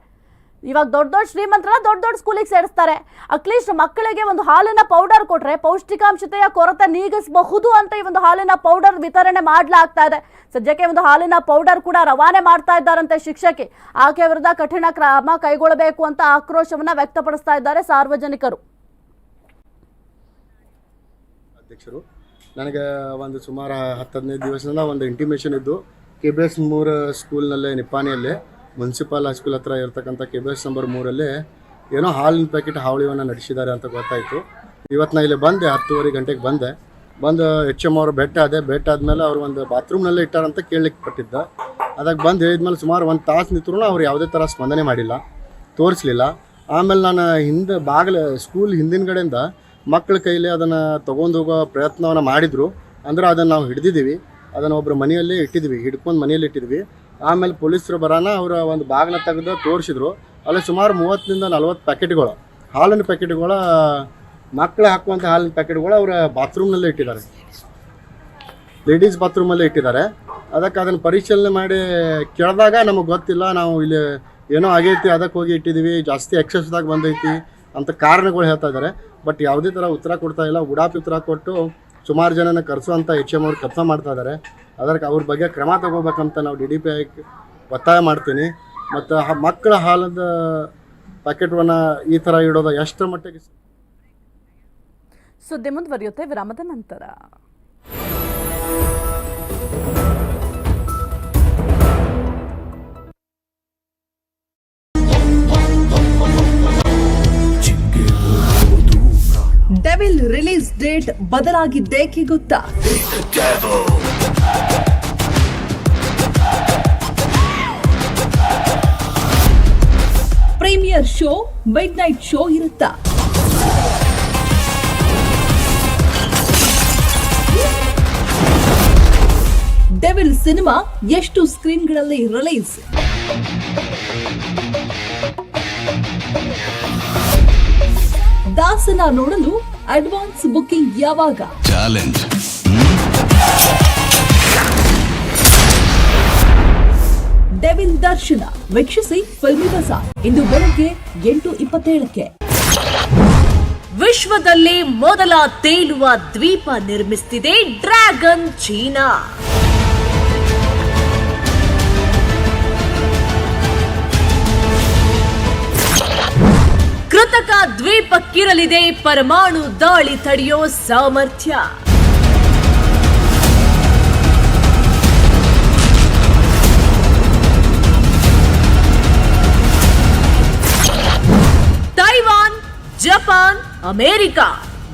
ಇವಾಗ ದೊಡ್ಡ ದೊಡ್ಡ ಶ್ರೀಮಂತರ ದೊಡ್ಡ ದೊಡ್ಡ ಸ್ಕೂಲಿಗೆ ಸೇರಿಸ್ತಾರೆ. ಅಟ್ಲೀಸ್ಟ್ ಮಕ್ಕಳಿಗೆ ಒಂದು ಹಾಲಿನ ಪೌಡರ್ ಕೊಟ್ರೆ ಪೌಷ್ಟಿಕಾಂಶತೆಯ ಕೊರತೆ ನೀಗಿಸಬಹುದು ಅಂತ ಈ ಒಂದು ಹಾಲಿನ ಪೌಡರ್ ವಿತರಣೆ ಮಾಡ್ಲಾಗ್ತಾ ಇದೆ. ಸದ್ಯಕ್ಕೆ ಒಂದು ಹಾಲಿನ ಪೌಡರ್ ಕೂಡ ರವಾನೆ ಮಾಡ್ತಾ ಇದ್ದಾರಂತೆ ಶಿಕ್ಷಕಿ. ಆಕೆ ವಿರುದ್ಧ ಕಠಿಣ ಕ್ರಮ ಕೈಗೊಳ್ಳಬೇಕು ಅಂತ ಆಕ್ರೋಶವನ್ನ ವ್ಯಕ್ತಪಡಿಸ್ತಾ ಇದ್ದಾರೆ ಸಾರ್ವಜನಿಕರು. ಅಧ್ಯಕ್ಷರು, ನನಗೆ ಒಂದು ಸುಮಾರು ಹತ್ತು ಹದಿನೈದು ದಿವಸದಿಂದ ಒಂದು ಇಂಟಿಮೇಷನ್ ಇದ್ದು ಕೆ ಬಿ ಎಸ್ ಮೂರು ಸ್ಕೂಲ್ನಲ್ಲೇ ನಿಪ್ಪಾಣಿಯಲ್ಲಿ ಮುನ್ಸಿಪಲ್ ಹೈಸ್ಕೂಲ್ ಹತ್ರ ಇರ್ತಕ್ಕಂಥ ಕೆ ಬಿ ಎಸ್ ನಂಬರ್ ಮೂರಲ್ಲಿ ಏನೋ ಹಾಲಿನ ಪ್ಯಾಕೆಟ್ ಹಾವಳಿವನ್ನು ನಡೆಸಿದ್ದಾರೆ ಅಂತ ಗೊತ್ತಾಯಿತು. ಇವತ್ತು ನಾ ಇಲ್ಲಿ ಬಂದೆ, ಹತ್ತುವರೆ ಗಂಟೆಗೆ ಬಂದೆ. ಬಂದು ಎಚ್ ಎಂ ಅವರು ಬೆಟ್ಟ ಅದೇ ಬೆಟ್ಟ ಆದಮೇಲೆ ಅವ್ರು ಒಂದು ಬಾತ್ರೂಮ್ನಲ್ಲೇ ಇಟ್ಟಾರಂತ ಕೇಳಲಿಕ್ಕೆ ಪಟ್ಟಿದ್ದ. ಅದಕ್ಕೆ ಬಂದು ಹೇಳಿದ್ಮೇಲೆ ಸುಮಾರು ಒಂದು ತಾಸು ನಿಂತರೂ ಅವ್ರು ಯಾವುದೇ ಥರ ಸ್ಪಂದನೆ ಮಾಡಿಲ್ಲ, ತೋರಿಸ್ಲಿಲ್ಲ. ಆಮೇಲೆ ನಾನು ಹಿಂದೆ ಬಾಗಿಲು ಸ್ಕೂಲ್ ಹಿಂದಿನ ಕಡೆಯಿಂದ ಮಕ್ಕಳ ಕೈಲಿ ಅದನ್ನು ತೊಗೊಂಡು ಹೋಗೋ ಪ್ರಯತ್ನವನ್ನು ಮಾಡಿದರು. ಅಂದ್ರೆ ಅದನ್ನು ನಾವು ಹಿಡ್ದಿದ್ದೀವಿ. ಅದನ್ನು ಒಬ್ರು ಮನೆಯಲ್ಲೇ ಇಟ್ಟಿದ್ವಿ, ಹಿಡ್ಕೊಂಡು ಮನೆಯಲ್ಲಿ ಇಟ್ಟಿದ್ವಿ. ಆಮೇಲೆ ಪೊಲೀಸರು ಬರೋಣ ಅವರ ಒಂದು ಬಾಗಿಲ ತೆಗೆದು ತೋರಿಸಿದ್ರು. ಅಲ್ಲಿ ಸುಮಾರು ಮೂವತ್ತರಿಂದ ನಲ್ವತ್ತು ಪ್ಯಾಕೆಟ್ಗಳು, ಹಾಲಿನ ಪ್ಯಾಕೆಟ್ಗಳ ಮಕ್ಕಳು ಹಾಕುವಂಥ ಹಾಲಿನ ಪ್ಯಾಕೆಟ್ಗಳು ಅವರ ಬಾತ್ರೂಮ್ನಲ್ಲೇ ಇಟ್ಟಿದ್ದಾರೆ. ಲೇಡೀಸ್ ಬಾತ್ರೂಮಲ್ಲೇ ಇಟ್ಟಿದ್ದಾರೆ. ಅದಕ್ಕೆ ಅದನ್ನು ಪರಿಶೀಲನೆ ಮಾಡಿ ಕೇಳಿದಾಗ ನಮಗೆ ಗೊತ್ತಿಲ್ಲ, ನಾವು ಇಲ್ಲಿ ಏನೋ ಆಗೈತಿ ಅದಕ್ಕೆ ಹೋಗಿ ಇಟ್ಟಿದ್ದೀವಿ ಜಾಸ್ತಿ ಎಕ್ಸಸ್ದಾಗ ಬಂದೈತಿ ಅಂತ ಕಾರಣಗಳು ಹೇಳ್ತಾ ಇದ್ದಾರೆ. ಬಟ್ ಯಾವುದೇ ಥರ ಉತ್ತರ ಕೊಡ್ತಾ ಇಲ್ಲ ಉಡಾಪಿ ಉತ್ತರ ಕೊಟ್ಟು ಸುಮಾರು ಜನನ ಕರೆಸುವಂಥ ಎಚ್ ಎಂ ಅವ್ರು ಕೆಲಸ ಮಾಡ್ತಾ ಇದ್ದಾರೆ ಅದಕ್ಕೆ ಅವ್ರ ಬಗ್ಗೆ ಕ್ರಮ ತಗೋಬೇಕಂತ ನಾವು ಡಿ ಡಿ ಪಿ ಒತ್ತಾಯ ಮಾಡ್ತೀನಿ. ಮತ್ತು ಮಕ್ಕಳ ಹಾಲದ ಪ್ಯಾಕೆಟ್ವನ್ನು ಈ ಥರ ಇಡೋದು ಎಷ್ಟರ ಮಟ್ಟಿಗೆ ಸುದ್ದಿ ಮುಂದುವರಿಯುತ್ತೆ. ವಿರಾಮದ ನಂತರ. ಡೆವಿಲ್ ರಿಲೀಸ್ ಡೇಟ್ ಬದಲಾಗಿದ್ದೇಕೆ ಗೊತ್ತಾ premiere show midnight show ಇರುತ್ತಾ? ಡೆವಿಲ್ ಸಿನಿಮಾ ಎಷ್ಟು ಸ್ಕ್ರೀನ್ಗಳಲ್ಲಿ ರಿಲೀಸ್ ದಾಸನ ನೋಡಲು ಅಡ್ವಾನ್ಸ್ ಬುಕಿಂಗ್ ಯಾವಾಗ? ಚಾಲೆಂಜ್ ಡೆವಿಲ್ ದರ್ಶನ ವೀಕ್ಷಿಸಿ ಫಿಲ್ಮಿ ಬಜಾರ್. ಇಂದು ಬೆಳಗ್ಗೆ ಎಂಟು ಇಪ್ಪತ್ತೇಳಕ್ಕೆ. ವಿಶ್ವದಲ್ಲೇ ಮೊದಲ ತೇಲುವ ದ್ವೀಪ ನಿರ್ಮಿಸುತ್ತಿದೆ ಡ್ರ್ಯಾಗನ್ ಚೀನಾ. ಕೃತಕ ದ್ವೀಪಕ್ಕಿರಲಿದೆ ಪರಮಾಣು ದಾಳಿ ತಡೆಯೋ ಸಾಮರ್ಥ್ಯ. Taiwan Japan America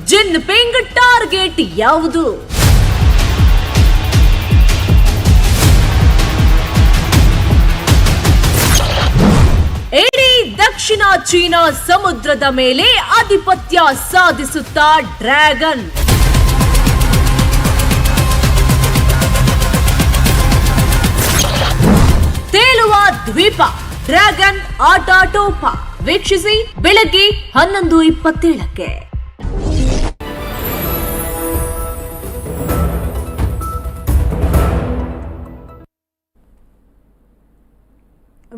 Jinping target ಯಾವುದು? ದಕ್ಷಿಣ ಚೀನಾ ಸಮುದ್ರದ ಮೇಲೆ ಆಧಿಪತ್ಯ ಸಾಧಿಸುತ್ತಾ ಡ್ರ್ಯಾಗನ್. ತೇಲುವ ದ್ವೀಪ, ಡ್ರ್ಯಾಗನ್ ಆಟಾಟೋಪ. ವೀಕ್ಷಿಸಿ ಬೆಳಗ್ಗೆ ಹನ್ನೊಂದು ಇಪ್ಪತ್ತೇಳಕ್ಕೆ.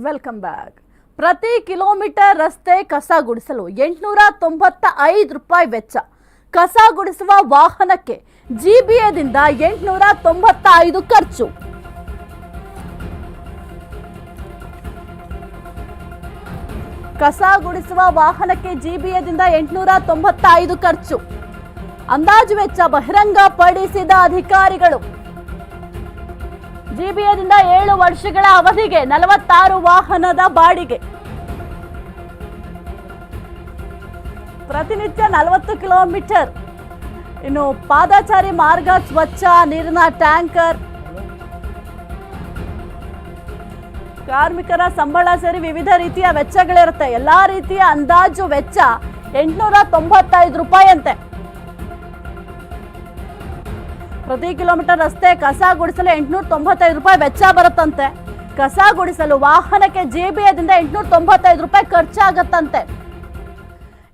ವೆಲ್ಕಮ್ ಬ್ಯಾಕ್ ಪ್ರತಿ ಕಿಲೋಮೀಟರ್ ರಸ್ತೆ ಕಸ ಗುಡಿಸಲು ಎಂಟುನೂರ ತೊಂಬತ್ತ ಐದು ರೂಪಾಯಿ ವೆಚ್ಚ. ಕಸ ಗುಡಿಸುವ ವಾಹನಕ್ಕೆ ಜಿಬಿಎದಿಂದ ಎಂಟುನೂರ ತೊಂಬತ್ತ ಐದು ಖರ್ಚು. ಕಸ ಗುಡಿಸುವ ವಾಹನಕ್ಕೆ ಜಿಬಿಎದಿಂದ ಎಂಟುನೂರ ತೊಂಬತ್ತ ಐದು ಖರ್ಚು. ಅಂದಾಜು ವೆಚ್ಚ ಬಹಿರಂಗ ಪಡಿಸಿದ ಅಧಿಕಾರಿಗಳು. ಜಿಬಿಎದಿಂದ ಏಳು ವರ್ಷಗಳ ಅವಧಿಗೆ ನಲವತ್ತಾರು ವಾಹನದ ಬಾಡಿಗೆ. ಪ್ರತಿನಿತ್ಯ ನಲವತ್ತು ಕಿಲೋಮೀಟರ್. ಇನ್ನು ಪಾದಾಚಾರಿ ಮಾರ್ಗ, ಸ್ವಚ್ಛ ನೀರಿನ ಟ್ಯಾಂಕರ್. ಕಾರ್ಮಿಕರ ಸಂಬಳ ಸೇರಿ ವಿವಿಧ ರೀತಿಯ ವೆಚ್ಚಗಳಿರುತ್ತೆ. ಎಲ್ಲಾ ರೀತಿಯ ಅಂದಾಜು ವೆಚ್ಚ ಎಂಟುನೂರ ತೊಂಬತ್ತೈದು ರೂಪಾಯಿ ಅಂತೆ ಪ್ರತಿ ಕಿಲೋಮೀಟರ್ ರಸ್ತೆ ಕಸ ಗುಡಿಸಲು ಎಂಟುನೂರ ತೊಂಬತ್ತೈದು ರೂಪಾಯಿ ವೆಚ್ಚ ಬರುತ್ತಂತೆ. ಕಸ ಗುಡಿಸಲು ವಾಹನಕ್ಕೆ ಜಿಬಿಎದಿಂದ ಎಂಟುನೂರ ತೊಂಬತ್ತೈದು ರೂಪಾಯಿ ಖರ್ಚಾಗತ್ತಂತೆ.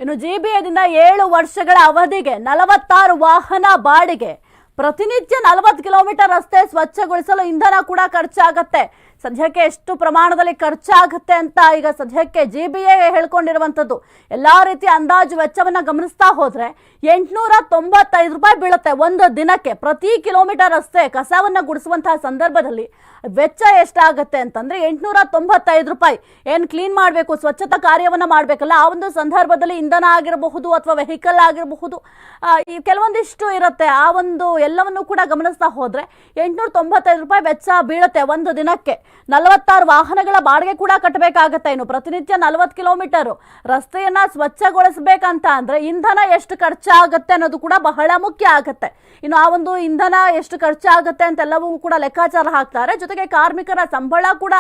ಇನ್ನು ಎದಿಂದ ಏಳು ವರ್ಷಗಳ ಅವಧಿಗೆ ನಲವತ್ತಾರು ವಾಹನ ಬಾಡಿಗೆ. ಪ್ರತಿನಿತ್ಯ ನಲವತ್ತು ಕಿಲೋಮೀಟರ್ ರಸ್ತೆ ಸ್ವಚ್ಛಗೊಳಿಸಲು ಇಂಧನ ಕೂಡ ಖರ್ಚಾಗತ್ತೆ. ಸದ್ಯಕ್ಕೆ ಎಷ್ಟು ಪ್ರಮಾಣದಲ್ಲಿ ಖರ್ಚಾಗುತ್ತೆ ಅಂತ ಈಗ ಸದ್ಯಕ್ಕೆ ಜಿ ಬಿ ಎ ಹೇಳ್ಕೊಂಡಿರುವಂಥದ್ದು. ಎಲ್ಲ ರೀತಿಯ ಅಂದಾಜು ವೆಚ್ಚವನ್ನು ಗಮನಿಸ್ತಾ ಹೋದರೆ ಎಂಟುನೂರ ತೊಂಬತ್ತೈದು ರೂಪಾಯಿ ಬೀಳುತ್ತೆ ಒಂದು ದಿನಕ್ಕೆ. ಪ್ರತಿ ಕಿಲೋಮೀಟರ್ ರಸ್ತೆ ಕಸವನ್ನು ಗುಡಿಸುವಂತಹ ಸಂದರ್ಭದಲ್ಲಿ ವೆಚ್ಚ ಎಷ್ಟಾಗುತ್ತೆ ಅಂತಂದ್ರೆ ಎಂಟುನೂರ ತೊಂಬತ್ತೈದು ರೂಪಾಯಿ. ಏನು ಕ್ಲೀನ್ ಮಾಡಬೇಕು, ಸ್ವಚ್ಛತಾ ಕಾರ್ಯವನ್ನು ಮಾಡಬೇಕಲ್ಲ, ಆ ಒಂದು ಸಂದರ್ಭದಲ್ಲಿ ಇಂಧನ ಆಗಿರಬಹುದು ಅಥವಾ ವೆಹಿಕಲ್ ಆಗಿರಬಹುದು ಈ ಕೆಲವೊಂದಿಷ್ಟು ಇರುತ್ತೆ. ಆ ಒಂದು ಎಲ್ಲವನ್ನು ಕೂಡ ಗಮನಿಸ್ತಾ ಹೋದರೆ ಎಂಟುನೂರ ತೊಂಬತ್ತೈದು ರೂಪಾಯಿ ವೆಚ್ಚ ಬೀಳುತ್ತೆ ಒಂದು ದಿನಕ್ಕೆ. ನಲವತ್ತಾರು ವಾಹನಗಳ ಬಾಡಿಗೆ ಕೂಡ ಕಟ್ಟಬೇಕಾಗತ್ತೆ ಇನ್ನು. ಪ್ರತಿನಿತ್ಯ ನಲವತ್ತು ಕಿಲೋಮೀಟರ್. ರಸ್ತೆಯನ್ನ ಸ್ವಚ್ಛಗೊಳಿಸಬೇಕಂತ ಅಂದರೆ ಇಂಧನ ಎಷ್ಟು ಖರ್ಚಾಗುತ್ತೆ ಅನ್ನೋದು ಕೂಡ ಬಹಳ ಮುಖ್ಯ ಆಗುತ್ತೆ. ಇನ್ನು ಆ ಒಂದು ಇಂಧನ ಎಷ್ಟು ಖರ್ಚಾಗುತ್ತೆ ಅಂತೆಲ್ಲವೂ ಕೂಡ ಲೆಕ್ಕಾಚಾರ ಹಾಕ್ತಾರೆ. ಜೊತೆಗೆ ಕಾರ್ಮಿಕರ ಸಂಬಳ ಕೂಡ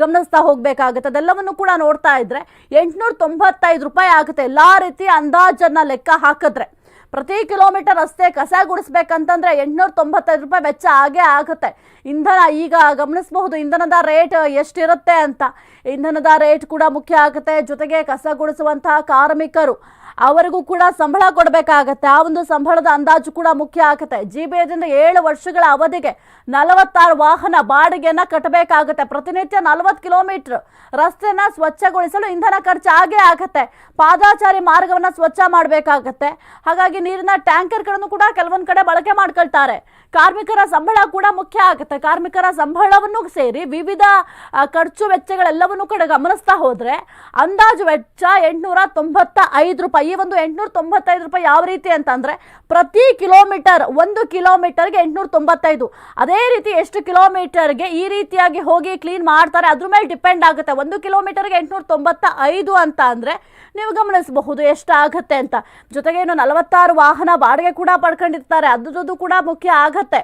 ಗಮನಿಸ್ತಾ ಹೋಗಬೇಕಾಗುತ್ತೆ. ಅದೆಲ್ಲವನ್ನು ಕೂಡ ನೋಡ್ತಾ ಇದ್ರೆ ಎಂಟುನೂರ ತೊಂಬತ್ತೈದು ರೂಪಾಯಿ ಆಗುತ್ತೆ. ಎಲ್ಲ ರೀತಿ ಅಂದಾಜನ್ನ ಲೆಕ್ಕ ಹಾಕಿದ್ರೆ ಪ್ರತಿ ಕಿಲೋಮೀಟರ್ ರಸ್ತೆ ಕಸ ಗುಡಿಸ್ಬೇಕಂತಂದ್ರೆ ಎಂಟುನೂರ ತೊಂಬತ್ತೈದು ರೂಪಾಯಿ ವೆಚ್ಚ ಆಗೇ ಆಗುತ್ತೆ. ಇಂಧನ ಈಗ ಗಮನಿಸಬಹುದು. ಇಂಧನದ ರೇಟ್ ಎಷ್ಟಿರುತ್ತೆ ಅಂತ. ಇಂಧನದ ರೇಟ್ ಕೂಡ ಮುಖ್ಯ ಆಗುತ್ತೆ. ಜೊತೆಗೆ ಕಸ ಗುಡಿಸುವಂತಹ ಕಾರ್ಮಿಕರು ಅವರಿಗೂ ಕೂಡ ಸಂಬಳ ಕೊಡಬೇಕಾಗತ್ತೆ. ಆ ಒಂದು ಸಂಬಳದ ಅಂದಾಜು ಕೂಡ ಮುಖ್ಯ ಆಗುತ್ತೆ. ಜಿ ಬಿ ಎದಿಂದ ಏಳು ವರ್ಷಗಳ ಅವಧಿಗೆ ನಲವತ್ತಾರು ವಾಹನ ಬಾಡಿಗೆಯನ್ನ ಕಟ್ಟಬೇಕಾಗುತ್ತೆ. ಪ್ರತಿನಿತ್ಯ ನಲವತ್ತು ಕಿಲೋಮೀಟರ್ ರಸ್ತೆನ ಸ್ವಚ್ಛಗೊಳಿಸಲು ಇಂಧನ ಖರ್ಚು ಆಗೇ ಆಗುತ್ತೆ. ಪಾದಾಚಾರಿ ಮಾರ್ಗವನ್ನ ಸ್ವಚ್ಛ ಮಾಡಬೇಕಾಗತ್ತೆ. ಹಾಗಾಗಿ ನೀರಿನ ಟ್ಯಾಂಕರ್ಗಳನ್ನು ಕೂಡ ಕೆಲವೊಂದು ಕಡೆ ಬಳಕೆ ಮಾಡ್ಕೊಳ್ತಾರೆ. ಕಾರ್ಮಿಕರ ಸಂಬಳ ಕೂಡ ಮುಖ್ಯ ಆಗುತ್ತೆ. ಕಾರ್ಮಿಕರ ಸಂಬಳವನ್ನು ಸೇರಿ ವಿವಿಧ ಖರ್ಚು ವೆಚ್ಚಗಳೆಲ್ಲವನ್ನು ಕೂಡ ಗಮನಿಸ್ತಾ ಹೋದ್ರೆ ಅಂದಾಜು ವೆಚ್ಚ ಎಂಟುನೂರ ತೊಂಬತ್ತ ಐದು ರೂಪಾಯಿ. ಈ ಒಂದು ಎಂಟುನೂರ ತೊಂಬತ್ತೈದು ರೂಪಾಯಿ ಯಾವ ರೀತಿ ಅಂತಂದರೆ ಪ್ರತಿ ಕಿಲೋಮೀಟರ್ ಒಂದು ಕಿಲೋಮೀಟರ್ಗೆ ಎಂಟುನೂರ ತೊಂಬತ್ತೈದು. ಅದೇ ರೀತಿ ಎಷ್ಟು ಕಿಲೋಮೀಟರ್ಗೆ ಈ ರೀತಿಯಾಗಿ ಹೋಗಿ ಕ್ಲೀನ್ ಮಾಡ್ತಾರೆ, ಅದ್ರ ಮೇಲೆ ಡಿಪೆಂಡ್ ಆಗುತ್ತೆ. ಒಂದು ಕಿಲೋಮೀಟರ್ಗೆ ಎಂಟುನೂರ ತೊಂಬತ್ತ ಐದು ಅಂತ ಅಂದರೆ ನೀವು ಗಮನಿಸಬಹುದು ಎಷ್ಟಾಗುತ್ತೆ ಅಂತ. ಜೊತೆಗೆ ಇನ್ನು ನಲವತ್ತಾರು ವಾಹನ ಬಾಡಿಗೆ ಕೂಡ ಪಡ್ಕೊಂಡಿರ್ತಾರೆ, ಅದ್ರದ್ದು ಕೂಡ ಮುಖ್ಯ ಆಗತ್ತೆ.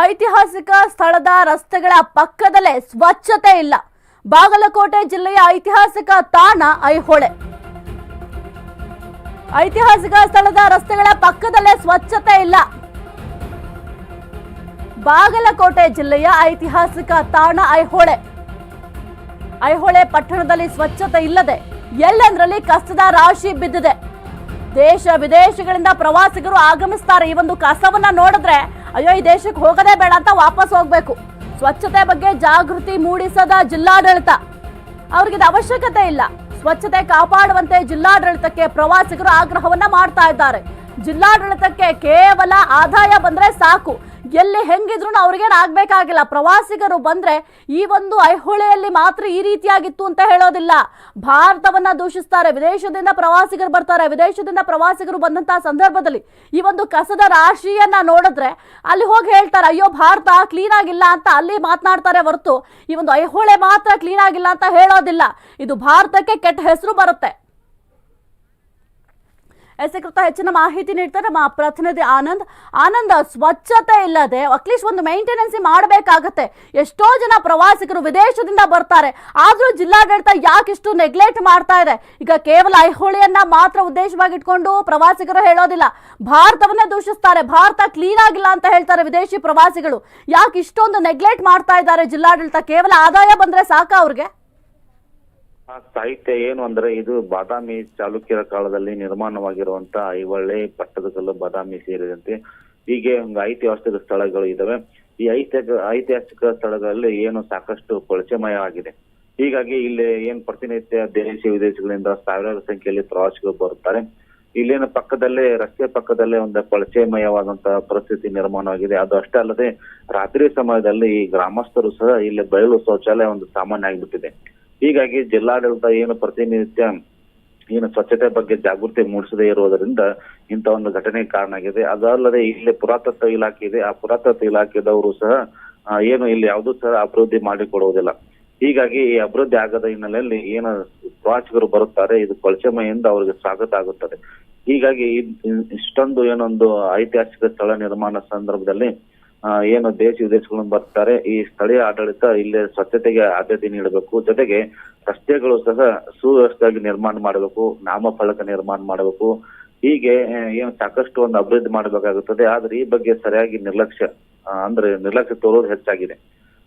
ಐತಿಹಾಸಿಕ ಸ್ಥಳದ ರಸ್ತೆಗಳ ಪಕ್ಕದಲ್ಲೇ ಸ್ವಚ್ಛತೆ ಇಲ್ಲ. ಬಾಗಲಕೋಟೆ ಜಿಲ್ಲೆಯ ಐತಿಹಾಸಿಕ ತಾಣ ಐಹೊಳೆ. ಐತಿಹಾಸಿಕ ಸ್ಥಳದ ರಸ್ತೆಗಳ ಪಕ್ಕದಲ್ಲೇ ಸ್ವಚ್ಛತೆ ಇಲ್ಲ. ಬಾಗಲಕೋಟೆ ಜಿಲ್ಲೆಯ ಐತಿಹಾಸಿಕ ತಾಣ ಐಹೊಳೆ. ಐಹೊಳೆ ಪಟ್ಟಣದಲ್ಲಿ ಸ್ವಚ್ಛತೆ ಇಲ್ಲದೆ ಎಲ್ಲೆಂದರಲ್ಲಿ ಕಸದ ರಾಶಿ ಬಿದ್ದಿದೆ. ದೇಶ ವಿದೇಶಗಳಿಂದ ಪ್ರವಾಸಿಗರು ಆಗಮಿಸ್ತಾರೆ. ಈ ಒಂದು ಕಸವನ್ನ ನೋಡಿದ್ರೆ ಅಯ್ಯೋ, ಈ ದೇಶಕ್ಕೆ ಹೋಗದೇ ಬೇಡ ಅಂತ ವಾಪಸ್ ಹೋಗ್ಬೇಕು. ಸ್ವಚ್ಛತೆ ಬಗ್ಗೆ ಜಾಗೃತಿ ಮೂಡಿಸದ ಜಿಲ್ಲಾಡಳಿತ. ಅವ್ರಿಗೆ ಇದು ಅವಶ್ಯಕತೆ ಇಲ್ಲ. ಸ್ವಚ್ಛತೆ ಕಾಪಾಡುವಂತೆ ಜಿಲ್ಲಾಡಳಿತಕ್ಕೆ ಪ್ರವಾಸಿಗರು ಆಗ್ರಹವನ್ನ ಮಾಡ್ತಾ ಇದ್ದಾರೆ. ಜಿಲ್ಲಾಡಳಿತಕ್ಕೆ ಕೇವಲ ಆದಾಯ ಬಂದ್ರೆ ಸಾಕು. ಎಲ್ಲಿ ಹೆಂಗಿದ್ರು ಅವ್ರಿಗೇನು ಆಗಬೇಕಾಗಿಲ್ಲ. ಪ್ರವಾಸಿಗರು ಬಂದ್ರೆ ಈ ಒಂದು ಐಹೊಳೆಯಲ್ಲಿ ಮಾತ್ರ ಈ ರೀತಿಯಾಗಿತ್ತು ಅಂತ ಹೇಳೋದಿಲ್ಲ. ಭಾರತವನ್ನ ದೂಷಿಸ್ತಾರೆ. ವಿದೇಶದಿಂದ ಪ್ರವಾಸಿಗರು ಬರ್ತಾರೆ. ವಿದೇಶದಿಂದ ಪ್ರವಾಸಿಗರು ಬಂದಂತಹ ಸಂದರ್ಭದಲ್ಲಿ ಈ ಒಂದು ಕಸದ ರಾಶಿಯನ್ನ ನೋಡಿದ್ರೆ ಅಲ್ಲಿ ಹೋಗಿ ಹೇಳ್ತಾರೆ, ಅಯ್ಯೋ, ಭಾರತ ಕ್ಲೀನ್ ಆಗಿಲ್ಲ ಅಂತ ಅಲ್ಲಿ ಮಾತನಾಡ್ತಾರೆ ಹೊರತು ಈ ಒಂದು ಐಹೊಳೆ ಮಾತ್ರ ಕ್ಲೀನ್ ಆಗಿಲ್ಲ ಅಂತ ಹೇಳೋದಿಲ್ಲ. ಇದು ಭಾರತಕ್ಕೆ ಕೆಟ್ಟ ಹೆಸರು ಬರುತ್ತೆ. ಎಸ್ ಕೃತ ಹೆಚ್ಚಿನ ಮಾಹಿತಿ ನೀಡ್ತಾರೆ ನಮ್ಮ ಪ್ರತಿನಿಧಿ ಆನಂದ್. ಆನಂದ್, ಸ್ವಚ್ಛತೆ ಇಲ್ಲದೆ ಅಟ್ಲೀಸ್ಟ್ ಒಂದು ಮೇಂಟೆನೆನ್ಸ್ ಮಾಡಬೇಕಾಗತ್ತೆ. ಎಷ್ಟೋ ಜನ ಪ್ರವಾಸಿಗರು ವಿದೇಶದಿಂದ ಬರ್ತಾರೆ. ಆದರೂ ಜಿಲ್ಲಾಡಳಿತ ಯಾಕಿಷ್ಟು ನೆಗ್ಲೆಕ್ಟ್ ಮಾಡ್ತಾ ಇದೆ? ಈಗ ಕೇವಲ ಐಹೊಳೆಯನ್ನ ಮಾತ್ರ ಉದ್ದೇಶವಾಗಿ ಇಟ್ಕೊಂಡು ಪ್ರವಾಸಿಗರು ಹೇಳೋದಿಲ್ಲ. ಭಾರತವನ್ನೇ ದೂಷಿಸ್ತಾರೆ. ಭಾರತ ಕ್ಲೀನ್ ಆಗಿಲ್ಲ ಅಂತ ಹೇಳ್ತಾರೆ ವಿದೇಶಿ ಪ್ರವಾಸಿಗಳು. ಯಾಕೆ ಇಷ್ಟೊಂದು ನೆಗ್ಲೆಕ್ಟ್ ಮಾಡ್ತಾ ಇದ್ದಾರೆ ಜಿಲ್ಲಾಡಳಿತ? ಕೇವಲ ಆದಾಯ ಬಂದ್ರೆ ಸಾಕ ಅವ್ರಿಗೆ? ಸಾಹಿತ್ಯ ಏನು ಅಂದ್ರೆ ಇದು ಬಾದಾಮಿ ಚಾಲುಕ್ಯರ ಕಾಲದಲ್ಲಿ ನಿರ್ಮಾಣವಾಗಿರುವಂತ ಐಹೊಳೆ ಪಟ್ಟದಕಲ್ಲು ಬಾದಾಮಿ ಸೇರಿದಂತೆ ಹೀಗೆ ಒಂದು ಐತಿಹಾಸಿಕ ಸ್ಥಳಗಳು ಇದಾವೆ. ಈ ಐತಿಹಾಸಿಕ ಐತಿಹಾಸಿಕ ಸ್ಥಳಗಳಲ್ಲಿ ಏನು ಸಾಕಷ್ಟು ಕೊಳಚೆಮಯವಾಗಿದೆ ಹೀಗಾಗಿ ಇಲ್ಲಿ ಏನ್ ಪ್ರತಿನಿತ್ಯ ದೇಶ ವಿದೇಶಗಳಿಂದ ಸಾವಿರಾರು ಸಂಖ್ಯೆಯಲ್ಲಿ ಪ್ರವಾಸಿಗರು ಬರುತ್ತಾರೆ. ಇಲ್ಲಿನ ಪಕ್ಕದಲ್ಲೇ, ರಸ್ತೆ ಪಕ್ಕದಲ್ಲೇ ಒಂದು ಕೊಳಚೆಮಯವಾದಂತಹ ಪರಿಸ್ಥಿತಿ ನಿರ್ಮಾಣವಾಗಿದೆ. ಅದು ಅಷ್ಟೇ ಅಲ್ಲದೆ ರಾತ್ರಿ ಸಮಯದಲ್ಲಿ ಈ ಗ್ರಾಮಸ್ಥರು ಸಹ ಇಲ್ಲಿ ಬಯಲು ಶೌಚಾಲಯ ಒಂದು ಸಾಮಾನ್ಯ ಆಗಿಬಿಟ್ಟಿದೆ. ಹೀಗಾಗಿ ಜಿಲ್ಲಾಡಳಿತ ಏನು ಪ್ರತಿನಿತ್ಯ ಏನು ಸ್ವಚ್ಛತೆ ಬಗ್ಗೆ ಜಾಗೃತಿ ಮೂಡಿಸದೇ ಇರುವುದರಿಂದ ಇಂಥ ಒಂದು ಘಟನೆ ಕಾರಣ ಆಗಿದೆ. ಅದಲ್ಲದೆ ಇಲ್ಲಿ ಪುರಾತತ್ವ ಇಲಾಖೆ ಇದೆ. ಆ ಪುರಾತತ್ವ ಇಲಾಖೆದವರು ಸಹ ಏನು ಇಲ್ಲಿ ಯಾವುದೂ ಸಹ ಅಭಿವೃದ್ಧಿ ಮಾಡಿಕೊಡುವುದಿಲ್ಲ. ಹೀಗಾಗಿ ಈ ಅಭಿವೃದ್ಧಿ ಆಗದ ಹಿನ್ನೆಲೆಯಲ್ಲಿ ಏನು ಪ್ರವಾಸಿಗರು ಬರುತ್ತಾರೆ, ಇದು ಕೊಳಚೆಮಯಿಂದ ಅವರಿಗೆ ಸ್ವಾಗತ ಆಗುತ್ತದೆ. ಹೀಗಾಗಿ ಇಷ್ಟೊಂದು ಏನೊಂದು ಐತಿಹಾಸಿಕ ಸ್ಥಳ ನಿರ್ಮಾಣ ಸಂದರ್ಭದಲ್ಲಿ ಏನು ದೇಶ ವಿದೇಶಗಳಿಂದ ಬರ್ತಾರೆ, ಈ ಸ್ಥಳೀಯ ಆಡಳಿತ ಇಲ್ಲಿ ಸ್ವಚ್ಛತೆಗೆ ಆದ್ಯತೆ ನೀಡಬೇಕು. ಜೊತೆಗೆ ರಸ್ತೆಗಳು ಸಹ ಸುವ್ಯವಸ್ಥೆಯಾಗಿ ನಿರ್ಮಾಣ ಮಾಡಬೇಕು, ನಾಮಫಲಕ ನಿರ್ಮಾಣ ಮಾಡಬೇಕು. ಹೀಗೆ ಏನು ಸಾಕಷ್ಟು ಒಂದು ಅಭಿವೃದ್ಧಿ ಮಾಡಬೇಕಾಗುತ್ತದೆ. ಆದ್ರೆ ಈ ಬಗ್ಗೆ ಸರಿಯಾಗಿ ನಿರ್ಲಕ್ಷ್ಯ ಅಂದ್ರೆ ನಿರ್ಲಕ್ಷ್ಯ ತೋರೋದು ಹೆಚ್ಚಾಗಿದೆ.